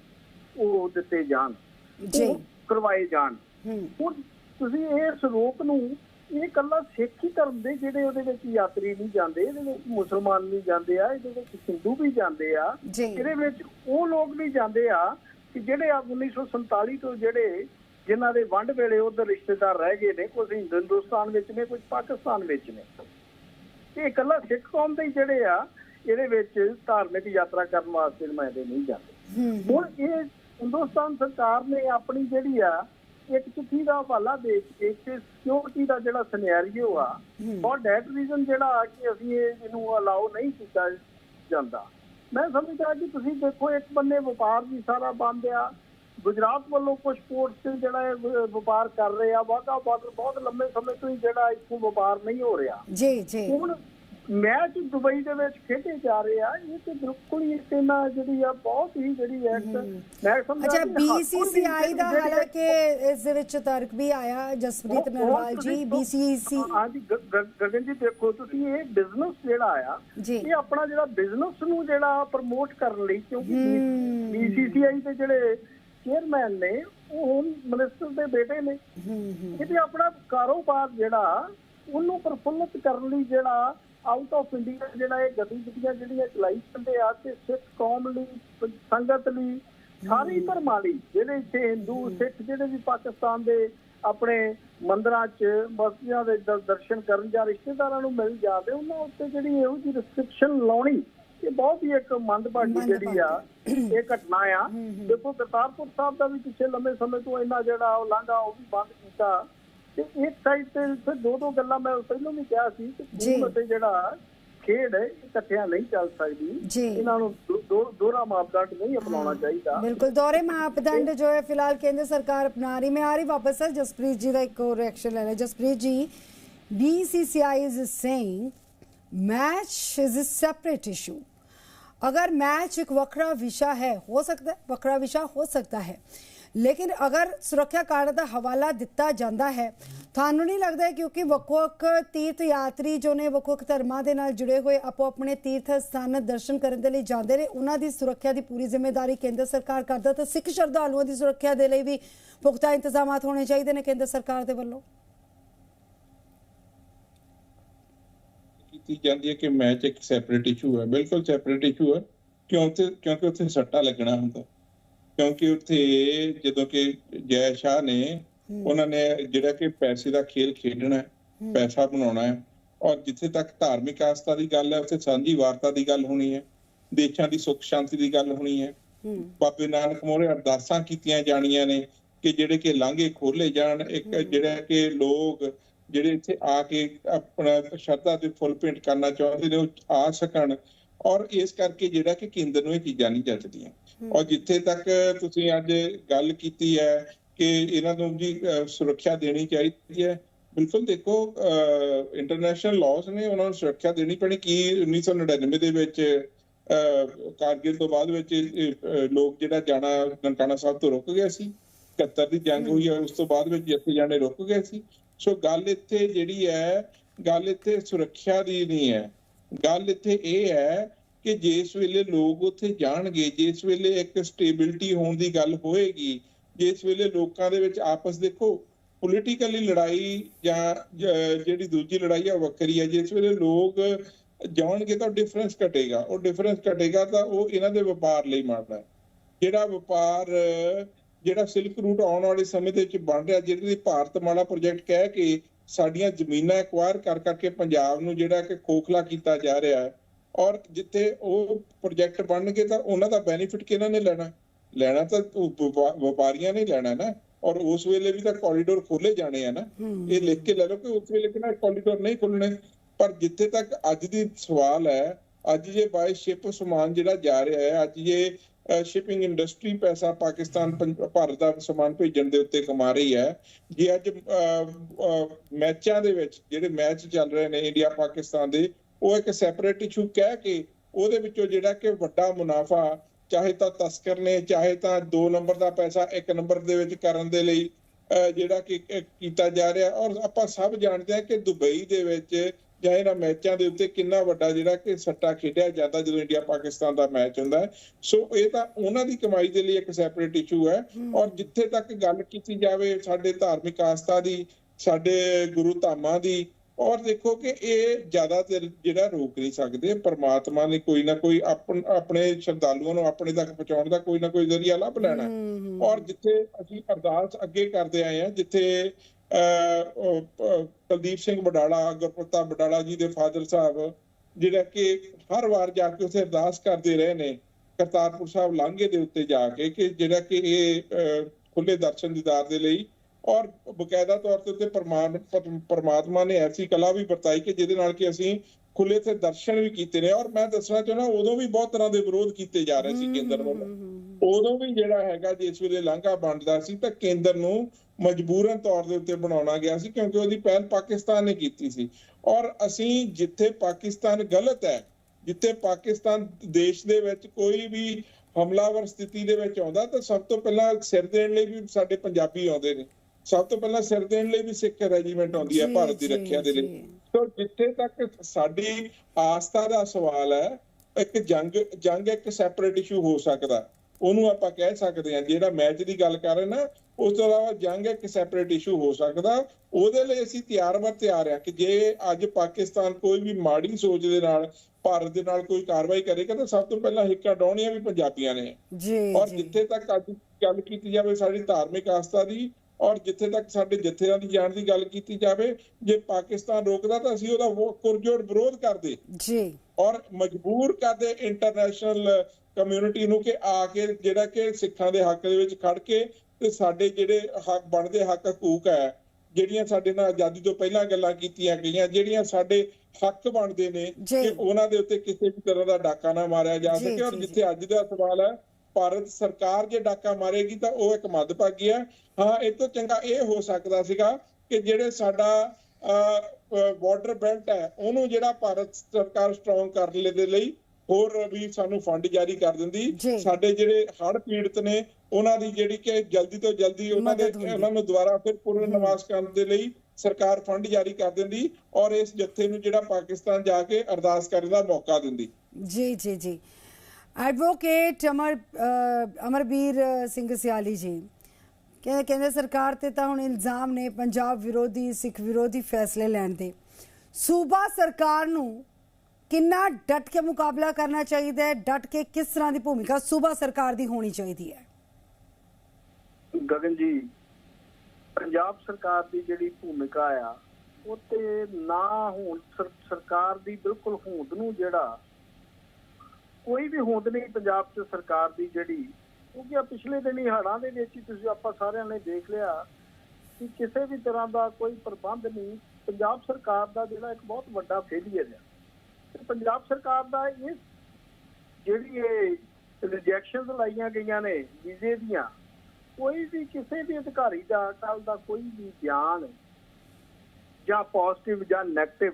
ਉਹ ਦਿੱਤੇ ਜਾਣ ਜੀ। ਕਰਵਾਏ ਜਾਣ। ਹੂੰ। ਹੁਣ ਤੁਸੀਂ ਇਸ ਰੋਕ ਨੂੰ ਇਹ ਕੱਲਾ ਸਿੱਖ ਹੀ ਧਰਮ ਦੇ ਜਿਹੜੇ ਉਹਦੇ ਵਿੱਚ ਯਾਤਰੀ ਨਹੀਂ ਜਾਂਦੇ ਇਹਦੇ ਵਿੱਚ ਮੁਸਲਮਾਨ ਨਹੀਂ ਜਾਂਦੇ ਆ ਇਹਦੇ ਵਿੱਚ ਹਿੰਦੂ ਵੀ ਜਾਂਦੇ ਆ। ਇਹਦੇ ਵਿੱਚ ਉਹ ਲੋਕ ਵੀ ਜਾਂਦੇ ਆ ਕਿ ਜਿਹੜੇ ਆ 1947 ਤੋਂ ਜਿਹੜੇ ਜਿਨ੍ਹਾਂ ਦੇ ਵੰਡ ਵੇਲੇ ਉਧਰ ਰਿਸ਼ਤੇਦਾਰ ਰਹਿ ਗਏ ਨੇ ਕੁਝ ਹਿੰਦੁਸਤਾਨ ਵਿੱਚ ਨੇ ਕੁਝ ਪਾਕਿਸਤਾਨ ਵਿੱਚ ਨੇ। ਇਹ ਇਕੱਲਾ ਸਿੱਖ ਕੌਮ ਦੇ ਜਿਹੜੇ ਆ ਇਹਦੇ ਵਿੱਚ ਧਾਰਮਿਕ ਯਾਤਰਾ ਕਰਨ ਵਾਸਤੇ ਨੁਮਾਇੰਦੇ ਨਹੀਂ ਜਾਂਦੇ। ਹੁਣ ਇਹ ਹਿੰਦੁਸਤਾਨ ਸਰਕਾਰ ਨੇ ਆਪਣੀ ਜਿਹੜੀ ਆ ਇੱਕ ਚਿੱਠੀ ਦਾ ਹਵਾਲਾ ਦੇ ਕੇ ਕਿ ਸਿਕਿਉਰਿਟੀ ਦਾ ਜਿਹੜਾ ਸਿਨੈਰੀਓ ਆ ਔਰ ਡੈਟ ਰੀਜ਼ਨ ਜਿਹੜਾ ਆ ਕਿ ਅਸੀਂ ਇਹ ਇਹਨੂੰ ਅਲਾਉ ਨਹੀਂ ਕੀਤਾ ਜਾਂਦਾ। ਮੈਂ ਸਮਝਦਾ ਕਿ ਤੁਸੀਂ ਦੇਖੋ ਇੱਕ ਬੰਨੇ ਵਪਾਰ ਵੀ ਸਾਰਾ ਬੰਦ ਆ ਗੁਜਰਾਤ ਵੱਲੋਂ ਕੁਝ ਪੋਰਟਸ ਤੇ ਜਿਹੜਾ ਇਹ ਵਪਾਰ ਕਰ ਰਹੇ ਆ ਵਾਗਾ ਬਾਰਡਰ ਬਹੁਤ ਲੰਮੇ ਸਮੇਂ ਤੋਂ ਹੀ ਜਿਹੜਾ ਇੱਥੋਂ ਵਪਾਰ ਨਹੀਂ ਹੋ ਰਿਹਾ। ਜੀ ਜੀ। ਹੁਣ ਮੈਚ ਦੁਬਈ ਦੇ ਵਿੱਚ ਖੇਡੇ ਜਾ ਰਹੇ ਆ ਇਹ ਤੇ ਬਿਲਕੁਲ ਹੀ ਇਹਨਾਂ ਜਿਹੜੀ ਆ ਬਹੁਤ ਹੀ ਜਿਹੜੀ ਐਕਟ ਮੈਂ ਸਮਝਦਾ ਅੱਛਾ ਬੀਸੀਸੀਆਈ ਦਾ ਹਾਲਾਂਕਿ ਇਸ ਦੇ ਵਿੱਚ ਤਰਕ ਵੀ ਆਇਆ ਜਸਪ੍ਰੀਤ ਤੁਸੀਂ- ਜੀ ਬੀਸੀਸੀ ਹਾਂਜੀ ਗਗਨ ਜੀ ਦੇਖੋ ਤੁਸੀਂ ਇਹ ਬਿਜ਼ਨਸ ਜਿਹੜਾ ਆ ਇਹ ਆਪਣਾ ਜਿਹੜਾ ਬਿਜ਼ਨਸ ਨੂੰ ਜਿਹੜਾ ਪ੍ਰਮੋਟ ਕਰਨ ਲਈ ਕਿਉਂਕਿ। ਬੀਸੀਸੀਆਈ ਦੇ ਜਿਹੜੇ ਚੇਅਰਮੈਨ ਨੇ ਉਹ ਹੋਮ ਮਿਨਿਸਟਰ ਦੇ ਬੇਟੇ ਨੇ। ਹੂੰ ਹੂੰ। ਇਹਦੇ ਆਪਣਾ ਕਾਰੋਬਾਰ ਜਿਹੜਾ ਉਹਨੂੰ ਪ੍ਰਫੁੱਲਤ ਕਰਨ ਲਈ ਜਿਹੜਾ ਆਊਟ ਆਫ ਇੰਡੀਆ ਜਿਹੜਾ ਇਹ ਗਤੀਵਿਧੀਆਂ ਜਿਹੜੀਆਂ ਚਲਾਈ ਜਾਂਦੇ ਆ ਤੇ ਸਿੱਖ ਕੌਮ ਲਈ ਸੰਗਤ ਲਈ ਸਾਰੇ ਧਰਮਾਂ ਲਈ ਜਿਹੜੇ ਇੱਥੇ ਹਿੰਦੂ ਸਿੱਖ ਜਿਹੜੇ ਵੀ ਪਾਕਿਸਤਾਨ ਦੇ ਆਪਣੇ ਮੰਦਰਾਂ 'ਚ ਮਸਜਿਦਾਂ ਦੇ ਦਰ- ਦਰਸ਼ਨ ਕਰਨ ਜਾਂ ਰਿਸ਼ਤੇਦਾਰਾਂ ਨੂੰ ਮਿਲ ਜਾਂਦੇ ਉਹਨਾਂ ਉੱਤੇ ਜਿਹੜੀ ਇਹੋ ਜਿਹੀ ਰਿਸਟ੍ਰਿਕਸ਼ਨ ਲਾਉਣੀ ਇਹ ਬਹੁਤ ਹੀ ਇੱਕ ਮੰਦਭਾਗੀ ਜਿਹੜੀ ਆ ਇਹ ਘਟਨਾ ਆ। ਦੇਖੋ ਕਰਤਾਰਪੁਰ ਸਾਹਿਬ ਦਾ ਵੀ ਪਿੱਛੇ ਲੰਮੇ ਸਮੇਂ ਤੋਂ ਇੰਨਾ ਜਿਹੜਾ ਉਹ ਲਾਂਘਾ ਉਹ ਵੀ ਬੰਦ ਕੀਤਾ। ਤੇ ਇੱਕ ਸਾਈਡ ਤੇ ਇੱਥੇ ਦੋ ਦੋ ਗੱਲਾਂ ਮੈਂ ਪਹਿਲਾਂ ਵੀ ਕਿਹਾ ਸੀ ਕਿ ਸਕੂਲ ਅਤੇ ਜਿਹੜਾ ਖੇਡ ਇਕੱਠਿਆਂ ਨਹੀਂ ਚੱਲ ਸਕਦੀ। ਇਹਨਾਂ ਨੂੰ ਦੋਹਰਾ ਮਾਪਦੰਡ ਨਹੀਂ ਅਪਣਾਉਣਾ ਚਾਹੀਦਾ। ਬਿਲਕੁਲ ਦੋਹਰੇ ਮਾਪਦੰਡ ਜੋ ਹੈ ਫਿਲਹਾਲ ਕੇਂਦਰ ਸਰਕਾਰ ਅਪਣਾ ਰਹੀ। ਮੈਂ ਆ ਰਹੀ ਵਾਪਸ ਸਰ ਜਸਪ੍ਰੀਤ ਜੀ ਦਾ ਇੱਕ ਹੋਰ ਰਿਐਕਸ਼ਨ ਲੈਣਾ ਜਸਪ੍ਰੀਤ ਜੀ BCCI is saying match is a separate issue अगर मैच एक वक्रा विषय है हो सकता है वक्रा विषय हो सकता है ਲੇਕਿਨ ਅਗਰ ਸੁਰੱਖਿਆ ਕਾਰਨ ਦਾ ਹਵਾਲਾ ਦਿੱਤਾ ਜਾਂਦਾ ਹੈ ਤੁਹਾਨੂੰ ਨਹੀਂ ਲੱਗਦਾ ਹੈ ਕਿਉਂਕਿ ਵੱਖ-ਵੱਖ ਤੀਰਥ ਯਾਤਰੀ ਜੋ ਨੇ ਵੱਖ-ਵੱਖ ਧਰਮਾਂ ਦੇ ਨਾਲ ਜੁੜੇ ਹੋਏ ਆਪੋ ਆਪਣੇ ਤੀਰਥ ਸਥਾਨ ਦਰਸ਼ਨ ਕਰਨ ਦੇ ਲਈ ਜਾਂਦੇ ਨੇ ਉਹਨਾਂ ਦੀ ਸੁਰੱਖਿਆ ਦੀ ਪੂਰੀ ਜ਼ਿੰਮੇਵਾਰੀ ਕੇਂਦਰ ਸਰਕਾਰ ਕਰਦਾ ਤਾਂ ਸਿੱਖ ਸ਼ਰਧਾਲੂਆਂ ਦੀ ਸੁਰੱਖਿਆ ਦੇ ਲਈ ਵੀ ਪੁਖਤਾ ਇੰਤਜ਼ਾਮਾਤ ਹੋਣੇ ਚਾਹੀਦੇ ਨੇ ਕੇਂਦਰ ਸਰਕਾਰ ਦੇ ਵੱਲੋਂ ਕੀਤੀ ਜਾਂਦੀ ਹੈ ਕਿ ਮੈਚ ਇੱਕ ਸੈਪਰੇਟ ਇਸ਼ੂ ਹੈ। ਬਿਲਕੁਲ ਸੈਪਰੇਟ ਇਸ਼ੂ ਹੈ। ਕਿਉਂਕਿ ਕਿਉਂਕਿ ਉੱਥੇ ਸੱਟਾ ਲੱਗਣਾ ਹੁੰਦਾ। ਕਿਉਂਕਿ ਉੱਥੇ ਜਦੋਂ ਕਿ ਜੈ ਸ਼ਾਹ ਨੇ ਉਹਨਾਂ ਨੇ ਜਿਹੜਾ ਕਿ ਪੈਸੇ ਦਾ ਖੇਲ ਖੇਡਣਾ ਹੈ ਪੈਸਾ ਬਣਾਉਣਾ ਹੈ। ਔਰ ਜਿੱਥੇ ਤੱਕ ਧਾਰਮਿਕ ਆਸਥਾ ਦੀ ਗੱਲ ਹੈ ਉੱਥੇ ਸਾਂਝੀ ਵਾਰਤਾ ਦੀ ਗੱਲ ਹੋਣੀ ਹੈ। ਦੇਸ਼ਾਂ ਦੀ ਸੁੱਖ ਸ਼ਾਂਤੀ ਦੀ ਗੱਲ ਹੋਣੀ ਹੈ। ਬਾਬੇ ਨਾਨਕ ਮੋਹਰੇ ਅਰਦਾਸਾਂ ਕੀਤੀਆਂ ਜਾਣੀਆਂ ਨੇ ਕਿ ਜਿਹੜੇ ਕਿ ਲਾਂਘੇ ਖੋਲੇ ਜਾਣ ਇੱਕ ਜਿਹੜਾ ਕਿ ਲੋਕ ਜਿਹੜੇ ਇੱਥੇ ਆ ਕੇ ਆਪਣਾ ਸ਼ਰਧਾ ਦੇ ਫੁੱਲ ਪੇਂਟ ਕਰਨਾ ਚਾਹੁੰਦੇ ਨੇ ਉਹ ਆ ਸਕਣ। ਔਰ ਇਸ ਕਰਕੇ ਜਿਹੜਾ ਕਿ ਕੇਂਦਰ ਨੂੰ ਇਹ ਚੀਜ਼ਾਂ ਨਹੀਂ ਜੱਜਦੀਆਂ ਔਰ ਜਿੱਥੇ ਤੱਕ ਤੁਸੀਂ ਅੱਜ ਗੱਲ ਕੀਤੀ ਹੈ ਕਿ ਇਹਨਾਂ ਨੂੰ ਜੀ ਸੁਰੱਖਿਆ ਦੇਣੀ ਚਾਹੀਦੀ ਹੈ ਬਿਲਕੁਲ ਦੇਖੋ ਇੰਟਰਨੈਸ਼ਨਲ ਲਾਜ਼ ਨੇ ਉਹਨਾਂ ਨੂੰ ਸੁਰੱਖਿਆ ਦੇਣੀ ਪੈਣੀ। ਕੀ 1999 ਦੇ ਵਿੱਚ ਕਾਰਗਿਲ ਤੋਂ ਬਾਅਦ ਵਿੱਚ ਲੋਕ ਜਿਹੜਾ ਜਾਣਾ ਨਨਕਾਣਾ ਸਾਹਿਬ ਤੋਂ ਰੁਕ ਗਿਆ ਸੀ। 71 ਦੀ ਜੰਗ ਹੋਈ ਹੈ ਉਸ ਤੋਂ ਬਾਅਦ ਵਿੱਚ ਜਿੱਥੇ ਜਾਣੇ ਰੁਕ ਗਏ ਸੀ। ਸੋ ਗੱਲ ਇੱਥੇ ਜਿਹੜੀ ਹੈ, ਗੱਲ ਇੱਥੇ ਸੁਰੱਖਿਆ ਦੀ ਨਹੀਂ ਹੈ। ਗੱਲ ਇੱਥੇ ਇਹ ਹੈ ਕਿ ਜਿਸ ਵੇਲੇ ਲੋਕ ਉੱਥੇ ਜਾਣਗੇ, ਜਿਸ ਵੇਲੇ ਇੱਕ ਸਟੇਬਿਲਿਟੀ ਹੋਣ ਦੀ ਗੱਲ ਹੋਏਗੀ, ਜਿਸ ਵੇਲੇ ਲੋਕਾਂ ਦੇ ਵਿੱਚ ਆਪਸ ਦੇਖੋ ਪੋਲੀਟੀਕਲੀ ਲੜਾਈ ਜਾਂ ਜਿਹੜੀ ਦੂਜੀ ਲੜਾਈ ਆ ਵੱਖਰੀ ਹੈ ਜਿਸ ਵੇਲੇ ਲੋਕ ਜਾਣਗੇ ਤਾਂ ਡਿਫਰੈਂਸ ਘਟੇਗਾ। ਉਹ ਡਿਫਰੈਂਸ ਘਟੇਗਾ ਤਾਂ ਉਹ ਇਹਨਾਂ ਦੇ ਵਪਾਰ ਲਈ ਮਾਰਦਾ ਹੈ। ਜਿਹੜਾ ਵਪਾਰ ਜਿਹੜਾ ਸਿਲਕ ਰੂਟ ਆਉਣ ਵਾਲੇ ਸਮੇਂ ਦੇ ਵਿੱਚ ਬਣ ਰਿਹਾ ਜਿਹਦੇ ਲਈ ਭਾਰਤਮਾਲਾ ਪ੍ਰੋਜੈਕਟ ਕਹਿ ਕੇ ਸਾਡੀਆਂ ਜ਼ਮੀਨਾਂ ਐਕਵਾਇਰ ਕਰ ਕਰਕੇ ਪੰਜਾਬ ਨੂੰ ਜਿਹੜਾ ਕਿ ਖੋਖਲਾ ਕੀਤਾ ਜਾ ਰਿਹਾ ਹੈ। ਔਰ ਜਿੱਥੇ ਉਹ ਪ੍ਰੋਜੈਕਟ ਬਣਨਗੇ ਤਾਂ ਉਹਨਾਂ ਦਾ ਬੈਨੀਫਿਟ ਕਿਹਨਾਂ ਨੇ ਲੈਣਾ? ਲੈਣਾ ਤਾਂ ਵਪਾਰੀਆਂ ਨੇ ਲੈਣਾ ਨਾ ਔਰ ਉਸ ਵੇਲੇ ਵੀ ਤਾਂ ਕੋਰੀਡੋਰ ਖੋਲੇ ਜਾਣੇ ਆ ਨਾ। ਇਹ ਲਿਖ ਕੇ ਲੈ ਲਓ ਕਿ ਉਸ ਵੇਲੇ ਕਿਹਨਾਂ ਕੋਰੀਡੋਰ ਨਹੀਂ ਖੁੱਲਣੇ ਪਰ ਜਿੱਥੇ ਤੱਕ ਅੱਜ ਦੀ ਸਵਾਲ ਹੈ ਅੱਜ ਜੇ ਬਾਈ ਸ਼ਿਪ ਸਮਾਨ ਜਿਹੜਾ ਜਾ ਰਿਹਾ ਹੈ ਅੱਜ ਜੇ ਸ਼ਿਪਿੰਗ ਇੰਡਸਟਰੀ ਪੈਸਾ ਪਾਕਿਸਤਾਨ ਭਾਰਤ ਦਾ ਸਮਾਨ ਭੇਜਣ ਦੇ ਉੱਤੇ ਕਮਾ ਰਹੀ ਹੈ। ਜੇ ਅੱਜ ਮੈਚਾਂ ਦੇ ਵਿੱਚ ਜਿਹੜੇ ਮੈਚ ਚੱਲ ਰਹੇ ਨੇ ਇੰਡੀਆ ਪਾਕਿਸਤਾਨ ਦੇ ਉਹ ਇੱਕ ਸੈਪਰੇਟ ਇਸ਼ੂ ਕਹਿ ਕੇ ਉਹਦੇ ਵਿੱਚੋਂ ਜਿਹੜਾ ਕਿ ਵੱਡਾ ਮੁਨਾਫਾ ਚਾਹੇ ਤਾਂ ਤਸਕਰ ਨੇ ਚਾਹੇ ਤਾਂ 2 ਨੰਬਰ ਦਾ ਪੈਸਾ 1 ਨੰਬਰ ਦੇ ਵਿੱਚ ਕਰਨ ਦੇ ਲਈ ਅਹ, ਜਿਹੜਾ ਕਿ ਕੀਤਾ ਜਾ ਰਿਹਾ। ਔਰ ਆਪਾਂ ਸਭ ਜਾਣਦੇ ਹਾਂ ਕਿ ਦੁਬਈ ਦੇ ਵਿੱਚ ਜਾਂ ਇਹਨਾਂ ਮੈਚਾਂ ਦੇ ਉੱਤੇ ਕਿੰਨਾ ਵੱਡਾ ਜਿਹੜਾ ਕਿ ਸੱਟਾ ਖੇਡਿਆ ਜਾਂਦਾ ਜਦੋਂ ਇੰਡੀਆ ਪਾਕਿਸਤਾਨ ਦਾ ਮੈਚ ਹੁੰਦਾ ਹੈ। ਸੋ ਇਹ ਤਾਂ ਉਹਨਾਂ ਦੀ ਕਮਾਈ ਦੇ ਲਈ ਇੱਕ ਸੈਪਰੇਟ ਇਸ਼ੂ ਹੈ। ਔਰ ਜਿੱਥੇ ਤੱਕ ਗੱਲ ਕੀਤੀ ਜਾਵੇ ਸਾਡੇ ਧਾਰਮਿਕ ਆਸਥਾ ਦੀ ਸਾਡੇ ਗੁਰੂ ਧਾਮਾਂ ਦੀ ਔਰ ਦੇਖੋ ਕਿ ਇਹ ਜ਼ਿਆਦਾਤਰ ਜਿਹੜਾ ਰੋਕ ਨਹੀਂ ਸਕਦੇ। ਪਰਮਾਤਮਾ ਨੇ ਕੋਈ ਨਾ ਕੋਈ ਆਪਣ- ਸ਼ਰਧਾਲੂਆਂ ਨੂੰ ਆਪਣੇ ਤੱਕ ਪਹੁੰਚਾਉਣ ਦਾ ਕੋਈ ਨਾ ਕੋਈ ਜ਼ਰੀਆ ਲੱਭ ਲੈਣਾ। ਔਰ ਜਿੱਥੇ ਅਸੀਂ ਅਰਦਾਸ ਅੱਗੇ ਕਰਦੇ ਆਏ ਆ ਜਿੱਥੇ ਕੁਲਦੀਪ ਸਿੰਘ ਬਡਾਲਾ ਗੁਰਪ੍ਰਤਾਪ ਬਡਾਲਾ ਜੀ ਦੇ ਫਾਦਰ ਸਾਹਿਬ ਜਿਹੜਾ ਕਿ ਹਰ ਵਾਰ ਜਾ ਕੇ ਉੱਥੇ ਅਰਦਾਸ ਕਰਦੇ ਰਹੇ ਨੇ ਕਰਤਾਰਪੁਰ ਸਾਹਿਬ ਲਾਂਘੇ ਦੇ ਉੱਤੇ ਜਾ ਕੇ ਕਿ ਜਿਹੜਾ ਕਿ ਇਹ ਖੁੱਲੇ ਦਰਸ਼ਨ ਦੀਦਾਰ ਦੇ ਲਈ ਔਰ ਬਕਾਇਦਾ ਤੌਰ ਤੇ ਉੱਤੇ ਪਰਮਾਤਮਾ ਨੇ ਐਸੀ ਕਲਾ ਵੀ ਵਰਤਾਈ ਕਿ ਜਿਹਦੇ ਨਾਲ ਕਿ ਅਸੀਂ ਖੁੱਲੇ ਤੇ ਦਰਸ਼ਨ ਵੀ ਕੀਤੇ ਨੇ ਔਰ ਮੈਂ ਦੱਸਣਾ ਚਾਹੁੰਦਾ ਉਦੋਂ ਵੀ ਬਹੁਤ ਤਰ੍ਹਾਂ ਦੇ ਵਿਰੋਧ ਕੀਤੇ ਜਾ ਰਹੇ ਸੀ ਕੇਂਦਰ ਵੱਲੋਂ। ਉਦੋਂ ਵੀ ਜਿਹੜਾ ਹੈਗਾ ਜਿਸ ਵੇਲੇ ਲਾਂਘਾ ਬਣਦਾ ਸੀ ਤਾਂ ਕੇਂਦਰ ਨੂੰ ਮਜਬੂਰਨ ਤੌਰ ਦੇ ਉੱਤੇ ਬਣਾਉਣਾ ਗਿਆ ਸੀ ਕਿਉਂਕਿ ਉਹਦੀ ਪਹਿਲ ਪਾਕਿਸਤਾਨ ਨੇ ਕੀਤੀ ਸੀ। ਔਰ ਅਸੀਂ ਜਿੱਥੇ ਪਾਕਿਸਤਾਨ ਗਲਤ ਹੈ ਜਿੱਥੇ ਪਾਕਿਸਤਾਨ ਦੇਸ਼ ਦੇ ਵਿੱਚ ਕੋਈ ਵੀ ਹਮਲਾਵਰ ਸਥਿਤੀ ਦੇ ਵਿੱਚ ਆਉਂਦਾ ਤਾਂ ਸਭ ਤੋਂ ਪਹਿਲਾਂ ਸਿਰ ਦੇਣ ਲਈ ਵੀ ਸਾਡੇ ਪੰਜਾਬੀ ਆਉਂਦੇ ਨੇ। ਸਭ ਤੋਂ ਪਹਿਲਾਂ ਸਿਰ ਦੇਣ ਲਈ ਵੀ ਸਿੱਖ ਰੈਜੀਮੈਂਟ ਆਉਂਦੀ ਹੈ ਭਾਰਤ ਦੀ ਰੱਖਿਆ ਦੇ ਲਈ। ਸੋ ਜਿੱਥੇ ਤੱਕ ਸਾਡੀ ਆਸਥਾ ਦਾ ਸਵਾਲ ਹੈ ਇੱਕ ਜੰਗ ਜੰਗ ਇੱਕ ਸੈਪਰੇਟ ਇਸ਼ੂ ਹੋ ਸਕਦਾ। ਉਹਨੂੰ ਆਪਾਂ ਕਹਿ ਸਕਦੇ ਹਾਂ ਜਿਹੜਾ ਮੈਚ ਦੀ ਗੱਲ ਕਰ ਰਹੇ ਨਾ ਉਸ ਤੋਂ ਇਲਾਵਾ ਜੰਗ ਇੱਕ ਸੈਪਰੇਟ ਇਸ਼ੂ ਹੋ ਸਕਦਾ। ਉਹਦੇ ਲਈ ਅਸੀਂ ਤਿਆਰ ਬਰ ਤਿਆਰ ਆ ਕਿ ਜੇ ਅੱਜ ਪਾਕਿਸਤਾਨ ਕੋਈ ਵੀ ਮਾੜੀ ਸੋਚ ਦੇ ਨਾਲ ਭਾਰਤ ਦੇ ਨਾਲ ਕੋਈ ਕਾਰਵਾਈ ਕਰੇਗਾ ਤਾਂ ਸਭ ਤੋਂ ਪਹਿਲਾਂ ਹਿੱਕਾ ਡਾਉਣੀਆਂ ਵੀ ਪੰਜਾਬੀਆਂ ਨੇ। ਜੀ ਔਰ ਜਿੱਥੇ ਤੱਕ ਅੱਜ ਗੱਲ ਕੀਤੀ ਜਾਵੇ ਸਾਡੀ ਧਾਰਮਿਕ ਆਸਥਾ ਦੀ ਔਰ ਜਿੱਥੇ ਤੱਕ ਸਾਡੇ ਜਥੇਦਾਰਾਂ ਦੀ ਜਾਣ ਦੀ ਗੱਲ ਕੀਤੀ ਜਾਵੇ ਜੇ ਪਾਕਿਸਤਾਨ ਰੋਕਦਾ ਤਾਂ ਅਸੀਂ ਉਹਦਾ ਪੁਰਜੋਰ ਵਿਰੋਧ ਕਰਦੇ। ਜੀ। ਔਰ ਮਜਬੂਰ ਕਰਦੇ ਇੰਟਰਨੈਸ਼ਨਲ ਕਮਿਊਨਿਟੀ ਨੂੰ ਕਿ ਆ ਕੇ ਜਿਹੜਾ ਕਿ ਸਿੱਖਾਂ ਦੇ ਹੱਕ ਦੇ ਵਿੱਚ ਖੜ ਕੇ ਤੇ ਸਾਡੇ ਜਿਹੜੇ ਹੱਕ ਬਣਦੇ ਹੱਕ ਹਕੂਕ ਹੈ ਜਿਹੜੀਆਂ ਸਾਡੇ ਨਾਲ ਆਜ਼ਾਦੀ ਤੋਂ ਪਹਿਲਾਂ ਗੱਲਾਂ ਕੀਤੀਆਂ ਗਈਆਂ ਜਿਹੜੀਆਂ ਸਾਡੇ ਹੱਕ ਬਣਦੇ ਨੇ। ਕਿ ਉਹਨਾਂ ਦੇ ਉੱਤੇ ਕਿਸੇ ਵੀ ਤਰ੍ਹਾਂ ਦਾ ਡਾਕਾ ਨਾ ਮਾਰਿਆ ਜਾ ਸਕੇ। ਔਰ ਜਿੱਥੇ ਅੱਜ ਦਾ ਸਵਾਲ ਹੈ ਭਾਰਤ ਸਰਕਾਰ ਜੇ ਡਾਕਾ ਮਾਰੇਗੀ ਤਾਂ ਉਹ ਇੱਕ ਮੱਦਭਾਗੀ ਹੈ। ਹਾਂ ਇਹ ਤੋਂ ਚੰਗਾ ਇਹ ਹੋ ਸਕਦਾ ਸੀਗਾ ਕਿ ਜਿਹੜੇ ਸਾਡਾ ਬਾਰਡਰ ਬੈਲਟ ਹੈ ਉਹਨੂੰ ਜਿਹੜਾ ਭਾਰਤ ਸਰਕਾਰ ਸਟਰੋਂਗ ਕਰਨ ਦੇ ਲਈ ਹੋਰ ਵੀ ਸਾਨੂੰ ਫੰਡ ਜਾਰੀ ਕਰ ਦਿੰਦੀ। ਸਾਡੇ ਜਿਹੜੇ ਹੜ੍ਹ ਪੀੜਤ ਨੇ ਉਹਨਾਂ ਦੀ ਜਿਹੜੀ ਕਿ ਜਲਦੀ ਤੋਂ ਜਲਦੀ ਉਹਨਾਂ ਦੇ। ਉਹਨਾਂ ਨੂੰ ਦੁਬਾਰਾ ਫਿਰ ਪੁਨਰ ਨਿਵਾਸ ਕਰਨ ਦੇ ਲਈ ਸਰਕਾਰ ਫੰਡ ਜਾਰੀ ਕਰ ਦਿੰਦੀ ਔਰ ਇਸ ਜੱਥੇ ਨੂੰ ਜਿਹੜਾ ਪਾਕਿਸਤਾਨ ਜਾ ਕੇ ਅਰਦਾਸ ਕਰਨ ਦਾ ਮੌਕਾ ਦਿੰਦੀ। ਜੀ ਜੀ ਜੀ। ਐਡਵੋਕੇਟ ਅਮਰ ਅਮਰਬੀਰ ਸਿੰਘ ਸਿਆਲੀ ਜੀ ਕਹਿੰਦੇ ਸਰਕਾਰ ਤੇ ਤਾਂ ਹੁਣ ਇਲਜ਼ਾਮ ਨੇ ਪੰਜਾਬ ਵਿਰੋਧੀ ਸਿੱਖ ਵਿਰੋਧੀ ਫੈਸਲੇ ਲੈਣ ਦੇ। ਸੂਬਾ ਸਰਕਾਰ ਨੂੰ ਕਿੰਨਾ ਡਟ ਕੇ ਮੁਕਾਬਲਾ ਕਰਨਾ ਚਾਹੀਦਾ ਹੈ? ਡਟ ਕੇ ਕਿਸ ਤਰ੍ਹਾਂ ਦੀ ਭੂਮਿਕਾ ਸੂਬਾ ਸਰਕਾਰ ਦੀ ਹੋਣੀ ਚਾਹੀਦੀ ਹੈ? ਗਗਨ ਜੀ, ਪੰਜਾਬ ਸਰਕਾਰ ਦੀ ਜਿਹੜੀ ਭੂਮਿਕਾ ਆ, ਉਹ ਤੇ ਨਾ ਹੁਣ ਸਰਕਾਰ ਦੀ ਬਿਲਕੁਲ ਹੋਂਦ ਨੂੰ ਜਿਹੜਾ ਕੋਈ ਵੀ ਹੋਂਦ ਨਹੀਂ ਪੰਜਾਬ 'ਚ ਸਰਕਾਰ ਦੀ ਜਿਹੜੀ, ਕਿਉਂਕਿ ਆ ਪਿਛਲੇ ਦਿਨੀ ਹੜ੍ਹਾਂ ਦੇ ਵਿੱਚ ਤੁਸੀਂ ਆਪਾਂ ਸਾਰਿਆਂ ਨੇ ਦੇਖ ਲਿਆ ਕਿ ਕਿਸੇ ਵੀ ਤਰ੍ਹਾਂ ਦਾ ਕੋਈ ਪ੍ਰਬੰਧ ਨਹੀਂ, ਪੰਜਾਬ ਸਰਕਾਰ ਦਾ ਜਿਹੜਾ ਇੱਕ ਬਹੁਤ ਵੱਡਾ ਫੇਲੀਅਰ ਹੈ ਪੰਜਾਬ ਸਰਕਾਰ ਦਾ ਇਹ ਜਿਹੜੀ ਇਹ ਰਿਜੈਕਸ਼ਨਸ ਲਾਈਆਂ ਗਈਆਂ ਨੇ ਵੀਜ਼ੇ ਦੀਆਂ, ਕੋਈ ਵੀ ਕਿਸੇ ਵੀ ਅਧਿਕਾਰੀ ਦਾ ਕੱਲ ਦਾ ਕੋਈ ਵੀ ਬਿਆਨ ਜਾਂ ਪੋਜ਼ਿਟਿਵ ਜਾਂ 네ਗੇਟਿਵ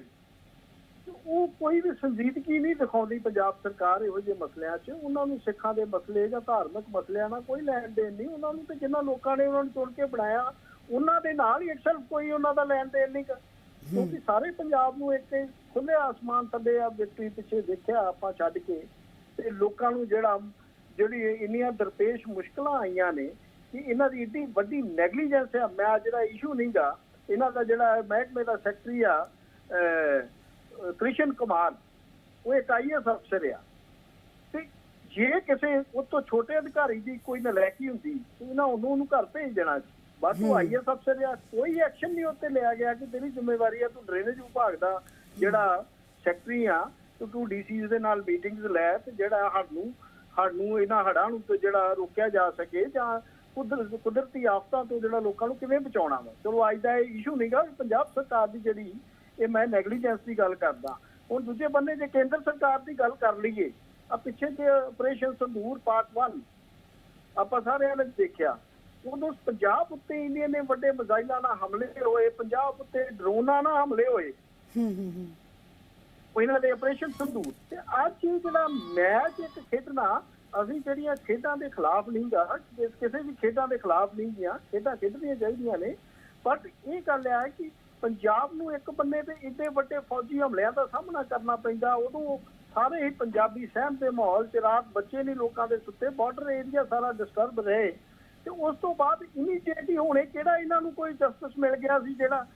ਉਹ ਕੋਈ ਵੀ ਸੰਜੀਦਗੀ ਨਹੀਂ ਦਿਖਾਉਂਦੀ ਪੰਜਾਬ ਸਰਕਾਰ ਇਹੋ ਜਿਹੇ ਮਸਲਿਆਂ 'ਚ। ਉਹਨਾਂ ਨੂੰ ਸਿੱਖਾਂ ਦੇ ਮਸਲੇ ਜਾਂ ਧਾਰਮਿਕ ਮਸਲਿਆਂ ਨਾਲ ਕੋਈ ਲੈਣ ਦੇਣ ਨਹੀਂ। ਉਹਨਾਂ ਨੂੰ ਤੇ ਜਿਨ੍ਹਾਂ ਲੋਕਾਂ ਨੇ ਉਹਨਾਂ ਨੂੰ ਚੁਣ ਕੇ ਬਣਾਇਆ, ਉਹਨਾਂ ਦੇ ਨਾਲ ਹੀ ਅਕਸਰ ਕੋਈ ਉਹਨਾਂ ਦਾ ਲੈਣ ਦੇਣ ਨਹੀਂ ਕਰ ਕਿਉਂਕਿ ਸਾਰੇ ਪੰਜਾਬ ਨੂੰ ਇੱਕ ਖੁੱਲੇ ਆਸਮਾਨ ਥੱਲੇ ਆ ਵਿਕਟਰੀ ਪਿੱਛੇ ਦੇਖਿਆ ਆਪਾਂ ਛੱਡ ਕੇ। ਤੇ ਲੋਕਾਂ ਨੂੰ ਜਿਹੜਾ ਜਿਹੜੀ ਇੰਨੀਆਂ ਦਰਪੇਸ਼ ਮੁਸ਼ਕਲਾਂ ਆਈਆਂ ਨੇ ਕਿ ਇਹਨਾਂ ਦੀ ਏਡੀ ਵੱਡੀ ਨੈਗਲੀਜੈਂਸ ਆ। ਮੈਂ ਜਿਹੜਾ ਇਸ਼ੂ ਨਹੀਂਗਾ ਇਹਨਾਂ ਦਾ ਜਿਹੜਾ ਮਹਿਕਮੇ ਦਾ ਸੈਕਟਰੀ ਆ ਕ੍ਰਿਸ਼ਨ ਕੁਮਾਰ ਉਹ ਇੱਕ ਆਈਐਸ ਅਫਸਰ ਆ। ਤੇ ਜੇ ਕਿਸੇ ਉਹ ਤੋਂ ਛੋਟੇ ਅਧਿਕਾਰੀ ਦੀ ਕੋਈ ਨਲਾਇਕੀ ਹੁੰਦੀ ਤੇ ਇਹਨਾਂ ਉਹਨੂੰ ਉਹਨੂੰ ਘਰ ਭੇਜ ਦੇਣਾ ਸੀ। ਬਸ ਉਹ ਆਈਐਸ ਅਫਸਰ ਆ ਕੋਈ ਐਕਸ਼ਨ ਨਹੀਂ ਉੱਤੇ ਲਿਆ ਗਿਆ ਕਿ ਤੇਰੀ ਜ਼ਿੰਮੇਵਾਰੀ ਆ ਤੂੰ ਡਰੇਨੇਜ ਵਿਭਾਗ ਦਾ ਜਿਹੜਾ ਸੈਕਟਰੀ ਆ ਤੇ ਤੂੰ ਡੀਸੀਜ਼ ਦੇ ਨਾਲ ਮੀਟਿੰਗਸ ਲੈ ਤੇ ਜਿਹੜਾ ਹੜ ਨੂੰ ਹੜ ਨੂੰ ਇਹਨਾਂ ਹੜਾਂ ਨੂੰ ਤੇ ਜਿਹੜਾ ਰੋਕਿਆ ਜਾ ਸਕੇ ਜਾਂ ਕੁਦਰ- ਕੁਦਰਤੀ ਆਫਤਾਂ ਤੋਂ ਜਿਹੜਾ ਲੋਕਾਂ ਨੂੰ ਕਿਵੇਂ ਬਚਾਉਣਾ ਵਾ। ਚਲੋ ਅੱਜ ਦਾ ਇਹ ਇਸ਼ੂ ਨਹੀਂਗਾ ਪੰਜਾਬ ਸਰਕਾਰ ਦੀ ਜਿਹੜੀ ਇਹ ਮੈਂ ਨੈਗਲੀਜੈਂਸ ਦੀ ਗੱਲ ਕਰਦਾ। ਹੁਣ ਦੂਜੇ ਬੰਨੇ ਜੇ ਕੇਂਦਰ ਸਰਕਾਰ ਦੀ ਗੱਲ ਕਰ ਲਈਏ ਆ ਪਿੱਛੇ ਜੇ ਆਪਰੇਸ਼ਨ ਸੰਦੂਰ ਪਾਰਟ 1 ਆਪਾਂ ਸਾਰਿਆਂ ਨੇ ਦੇਖਿਆ ਉਦੋਂ ਪੰਜਾਬ ਉੱਤੇ ਇੰਨੇ ਨੇ ਵੱਡੇ ਮਿਜ਼ਾਈਲਾਂ ਨਾਲ ਹਮਲੇ ਹੋਏ ਪੰਜਾਬ ਉੱਤੇ ਡਰੋਨਾਂ ਨਾਲ ਹਮਲੇ ਹੋਏ। ਇਹਨਾਂ ਦੇ ਆਪਰੇਸ਼ਨ ਸੰਦੂਰ ਤੇ ਅੱਜ ਜਿਹੜਾ ਮੈਚ ਇੱਕ ਖੇਡਣਾ ਅਸੀਂ ਜਿਹੜੀਆਂ ਖੇਡਾਂ ਦੇ ਖਿਲਾਫ ਨਹੀਂ ਗਾ ਕਿਸ- ਵੀ ਖੇਡਾਂ ਦੇ ਖਿਲਾਫ ਨਹੀਂ ਗਿਆ ਖੇਡਾਂ ਖੇਡਣੀਆਂ ਚਾਹੀਦੀਆਂ ਨੇ। ਬਟ ਇਹ ਗੱਲ ਹੈ ਕਿ ਪੰਜਾਬ ਨੂੰ ਇੱਕ ਬੰਨੇ ਤੇ ਇੱਡੇ ਵੱਡੇ ਫੌਜੀ ਹਮਲਿਆਂ ਦਾ ਸਾਹਮਣਾ ਕਰਨਾ ਪੈਂਦਾ ਉਦੋਂ ਸਾਰੇ ਹੀ ਪੰਜਾਬੀ ਸਹਿਮ ਦੇ ਮਾਹੌਲ ਚ ਰਾਤ ਬੱਚੇ ਨਹੀਂ ਲੋਕਾਂ ਦੇ ਸੁੱਤੇ ਬਾਰਡਰ ਏਰੀਆ ਸਾਰਾ ਡਿਸਟਰਬ ਰਹੇ। ਤੇ ਉਸ ਤੋਂ ਬਾਅਦ ਇਮੀਡੀਏਟਲੀ ਹੁਣੇ ਕਿਹੜਾ ਇਹਨਾਂ ਨੂੰ ਕੋਈ ਜਸਟਿਸ ਮਿਲ ਗਿਆ ਸੀ ਜਿਹੜਾ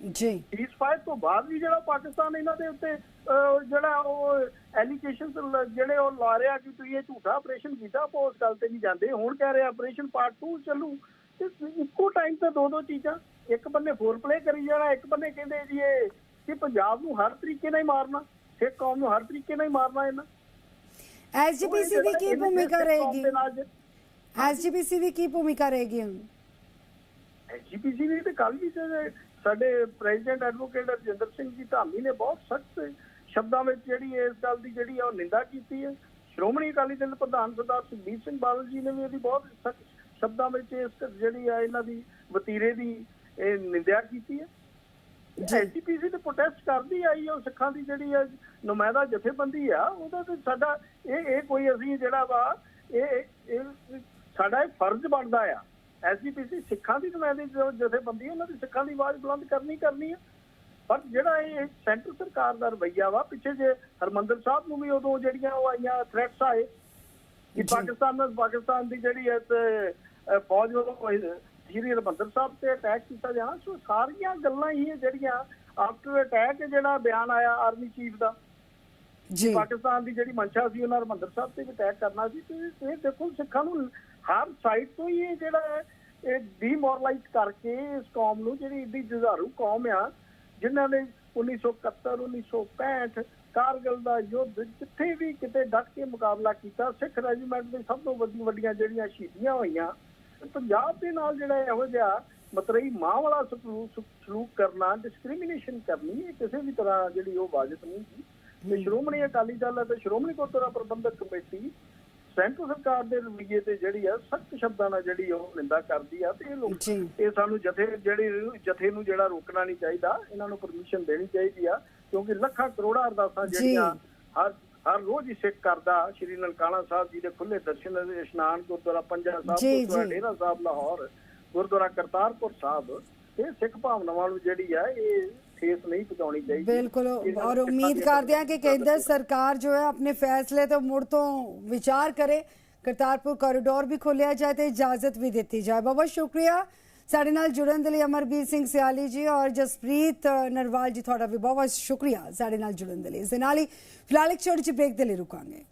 ਜੀ। ਸੀਜ਼ਫਾਇਰ ਤੋਂ ਬਾਅਦ ਵੀ ਜਿਹੜਾ ਪਾਕਿਸਤਾਨ ਇਹਨਾਂ ਦੇ ਉੱਤੇ ਜਿਹੜਾ ਉਹ ਐਲੀਗੇਸ਼ਨਸ ਜਿਹੜੇ ਉਹ ਲਾ ਰਿਹਾ ਕਿ ਤੁਸੀਂ ਇਹ ਝੂਠਾ ਆਪਰੇਸ਼ਨ ਕੀਤਾ ਆਪਾਂ ਉਸ ਗੱਲ ਤੇ ਨਹੀਂ ਜਾਂਦੇ। ਹੁਣ ਕਹਿ ਰਿਹਾ ਆਪਰੇਸ਼ਨ ਪਾਰਟ 2 ਚੱਲੂ। ਤੇ ਇੱਕੋ ਟਾਈਮ ਤੇ ਦੋ ਦੋ ਚੀਜ਼ਾਂ। ਇੱਕ ਬੰਨੇ ਫੋਰ ਪਲੇ ਕਰੀ ਜਾਣਾ ਇੱਕ ਬੰਨੇ ਕਹਿੰਦੇ ਜੀ ਇਹ ਕਿ ਪੰਜਾਬ ਨੂੰ ਹਰ ਤਰੀਕੇ ਨਾਲ ਹੀ ਮਾਰਨਾ ਸਿੱਖ ਕੌਮ ਨੂੰ ਹਰ ਤਰੀਕੇ ਨਾਲ ਹੀ ਮਾਰਨਾ ਇਹਨਾਂ। ਐਸਜੀਪੀਸੀ ਦੀ ਕੀ ਭੂਮਿਕਾ ਰਹੇਗੀ? ਐਸਜੀਪੀਸੀ ਦੀ ਕੀ ਭੂਮਿਕਾ ਰਹੇਗੀ ਹੁਣ? ਐਜੀਪੀਸੀ ਨੇ ਤੇ ਕੱਲ ਵੀ ਸਾਡੇ ਪ੍ਰੈਜ਼ੀਡੈਂਟ ਐਡਵੋਕੇਟ ਰਜਿੰਦਰ ਸਿੰਘ ਜੀ ਧਾਮੀ ਨੇ ਬਹੁਤ ਸਖਤ ਸ਼ਬਦਾਂ ਵਿੱਚ ਜਿਹੜੀ ਇਸ ਗੱਲ ਦੀ ਜਿਹੜੀ ਆ ਉਹ ਨਿੰਦਾ ਕੀਤੀ ਹੈ। ਸ਼੍ਰੋਮਣੀ ਅਕਾਲੀ ਦਲ ਪ੍ਰਧਾਨ ਸਰਦਾਰ ਸੁਖਬੀਰ ਸਿੰਘ ਬਾਦਲ ਜੀ ਨੇ ਵੀ ਇਹਦੀ ਬਹੁਤ ਸਖਤ ਸ਼ਬਦਾਂ ਵਿੱਚ ਇਸ ਜਿਹੜੀ ਆ ਇਹਨਾਂ ਦੀ ਵਤੀਰੇ ਦੀ ਇਹ ਨਿੰਦਿਆ ਕੀਤੀ ਹੈ। ਐਜੀਪੀਸੀ ਤੇ ਪ੍ਰੋਟੈਸਟ ਕਰਦੀ ਆਈ ਉਹ ਸਿੱਖਾਂ ਦੀ ਜਿਹੜੀ ਆ ਨੁਮਾਇੰਦਾ ਜਥੇਬੰਦੀ ਆ ਉਹਦਾ ਤੇ ਸਾਡਾ ਇਹ ਇਹ ਕੋਈ ਅਸੀਂ ਜਿਹੜਾ ਵਾ ਇਹ ਇਹ ਸਾਡਾ ਇਹ ਫਰਜ਼ ਬਣਦਾ ਆ। ਐਸਜੀਪੀਸੀ ਸਿੱਖਾਂ ਦੀ ਨੁਮਾਇੰਦੀ ਜਥੇਬੰਦੀ ਉਹਨਾਂ ਦੀ ਸਿੱਖਾਂ ਦੀ ਆਵਾਜ਼ ਬੁਲੰਦ ਕਰਨੀ ਕਰਨੀ ਆ। ਪਰ ਜਿਹੜਾ ਇਹ ਸੈਂਟਰ ਸਰਕਾਰ ਦਾ ਰਵੱਈਆ ਵਾ ਪਿੱਛੇ ਜੇ ਹਰਮੰਦਰ ਸਾਹਿਬ ਨੂੰ ਵੀ ਉਦੋਂ ਜਿਹੜੀਆਂ ਉਹ ਆਈਆਂ ਥ੍ਰੈਟਸ ਆਏ ਕਿ ਪਾਕਿਸਤਾਨ ਨਾਲ ਪਾਕਿਸਤਾਨ ਦੀ ਜਿਹੜੀ ਹੈ ਤੇ ਫੌਜ ਵੱਲੋਂ ਕੋਈ ਸ਼੍ਰੀ ਹਰਮੰਦਰ ਸਾਹਿਬ ਤੇ ਅਟੈਕ ਕੀਤਾ ਜਾਣਾ ਸੋ ਸਾਰੀਆਂ ਗੱਲਾਂ ਹੀ ਜਿਹੜੀਆਂ ਆਫਟਰ ਅਟੈਕ ਜਿਹੜਾ ਬਿਆਨ ਆਇਆ ਆਰਮੀ ਚੀਫ ਦਾ ਜੀ। ਪਾਕਿਸਤਾਨ ਦੀ ਜਿਹੜੀ ਮਨਸ਼ਾ ਸੀ ਉਹਨਾਂ ਹਰਮੰਦਰ ਸਾਹਿਬ ਤੇ ਵੀ ਅਟੈਕ ਕਰਨਾ ਸੀ ਤੇ ਇਹ ਦੇਖੋ ਸਿੱਖਾਂ ਨੂੰ ਹਰ ਸਾਈਡ ਤੋਂ ਹੀ ਇਹ ਜਿਹੜਾ ਹੈ, ਇਹ ਡੀਮੋਰਲਾਈਜ਼ ਕਰਕੇ ਇਸ ਕੌਮ ਨੂੰ ਜਿਹੜੀ ਏਡੀ ਜੁਝਾਰੂ ਕੌਮ ਆ ਜਿਨ੍ਹਾਂ ਨੇ 1971 1965 ਕਾਰਗਿਲ ਦਾ ਯੁੱਧ ਜਿੱਥੇ ਵੀ ਕਿਤੇ ਡਟ ਕੇ ਮੁਕਾਬਲਾ ਕੀਤਾ ਸਿੱਖ ਰੈਜੀਮੈਂਟ ਦੇ ਸਭ ਤੋਂ ਵੱਡੀ ਵੱਡੀਆਂ ਜਿਹੜੀਆਂ ਸ਼ਹੀਦੀਆਂ ਹੋਈਆਂ ਪੰਜਾਬ ਦੇ ਨਾਲ ਜਿਹੜਾ ਇਹੋ ਜਿਹਾ ਮਤਰਈ ਮਾਂ ਵਾਲਾ ਸਲੂਕ ਸਲੂਕ ਕਰਨਾ ਡਿਸਕ੍ਰਿਮੀਨੇਸ਼ਨ ਕਰਨੀ ਇਹ ਕਿਸੇ ਵੀ ਤਰ੍ਹਾਂ ਜਿਹੜੀ ਉਹ ਵਾਜਬ ਨਹੀਂ ਸੀ। ਤੇ ਸ਼੍ਰੋਮਣੀ ਅਕਾਲੀ ਦਲ ਅਤੇ ਸ਼੍ਰੋਮਣੀ ਗੁਰਦੁਆਰਾ ਪ੍ਰਬੰਧਕ ਕਮੇਟੀ ਸੈਂਟਰ ਸਰਕਾਰ ਦੇ ਰਵੱਈਏ ਤੇ ਜਿਹੜੀ ਆ ਸਖਤ ਸ਼ਬਦਾਂ ਨਾਲ ਜਿਹੜੀ ਉਹ ਨਿੰਦਾ ਕਰਦੀ ਆ ਤੇ ਇਹ ਲੋਕ ਇਹ ਸਾਨੂੰ ਜਥੇ ਜਿਹੜੀ ਜਥੇ ਨੂੰ ਜਿਹੜਾ ਰੋਕਣਾ ਨਹੀਂ ਚਾਹੀਦਾ ਇਹਨਾਂ ਨੂੰ ਪਰਮਿਸ਼ਨ ਦੇਣੀ ਚਾਹੀਦੀ ਆ ਕਿਉਂਕਿ ਲੱਖਾਂ ਕਰੋੜਾਂ ਅਰਦਾਸਾਂ ਜਿਹੜੀਆਂ ਹਰ ਹਰ ਰੋਜ਼ ਹੀ ਸਿੱਖ ਕਰਦਾ ਸ਼੍ਰੀ ਨਨਕਾਣਾ ਸਾਹਿਬ ਜੀ ਦੇ ਖੁੱਲੇ ਦਰਸ਼ਨ ਅਤੇ ਇਸ਼ਨਾਨ ਗੁਰਦੁਆਰਾ ਪੰਜਾ ਸਾਹਿਬ ਗੁਰਦੁਆਰਾ। ਡੇਰਾ ਸਾਹਿਬ ਲਾਹੌਰ ਗੁਰਦੁਆਰਾ ਕਰਤਾਰਪੁਰ ਸਾਹਿਬ ਇਹ ਸਿੱਖ ਭਾਵਨਾਵਾਂ ਨੂੰ ਜਿਹੜੀ ਆ ਇਹ ਠੇਸ ਨਹੀਂ ਪਹੁੰਚਾਉਣੀ ਚਾਹੀਦੀ। ਬਿਲਕੁਲ ਔਰ ਉਮੀਦ ਕਰਦੇ ਹਾਂ ਕਿ ਕੇਂਦਰ ਸਰਕਾਰ ਜੋ ਹੈ ਆਪਣੇ ਫੈਸਲੇ ਤੋਂ ਮੁੜ ਤੋਂ ਵਿਚਾਰ ਕਰੇ। ਕਰਤਾਰਪੁਰ ਕੋਰੀਡੋਰ ਵੀ ਖੋਲਿਆ ਜਾਏ ਤੇ ਇਜਾਜ਼ਤ ਵੀ ਦਿੱਤੀ ਜਾਏ। ਬਹੁਤ ਸ਼ੁਕਰੀਆ। ਸਾਡੇ ਨਾਲ ਜੁੜਨ ਦੇ ਲਈ ਅਮਰਬੀਰ ਸਿੰਘ ਸਿਆਲੀ ਜੀ ਔਰ ਜਸਪ੍ਰੀਤ ਨਰਵਾਲ ਜੀ ਤੁਹਾਡਾ ਵੀ ਬਹੁਤ ਸ਼ੁਕਰੀਆ ਸਾਡੇ ਨਾਲ ਜੁੜਨ ਦੇ ਲਈ। ਇਸ ਨਾਲ ਹੀ ਫਿਲਹਾਲ ਇੱਕ ਛੋਟੀ ਜਿਹੀ ਬ੍ਰੇਕ ਦੇ ਲਈ ਰੁਕਾਂਗੇ।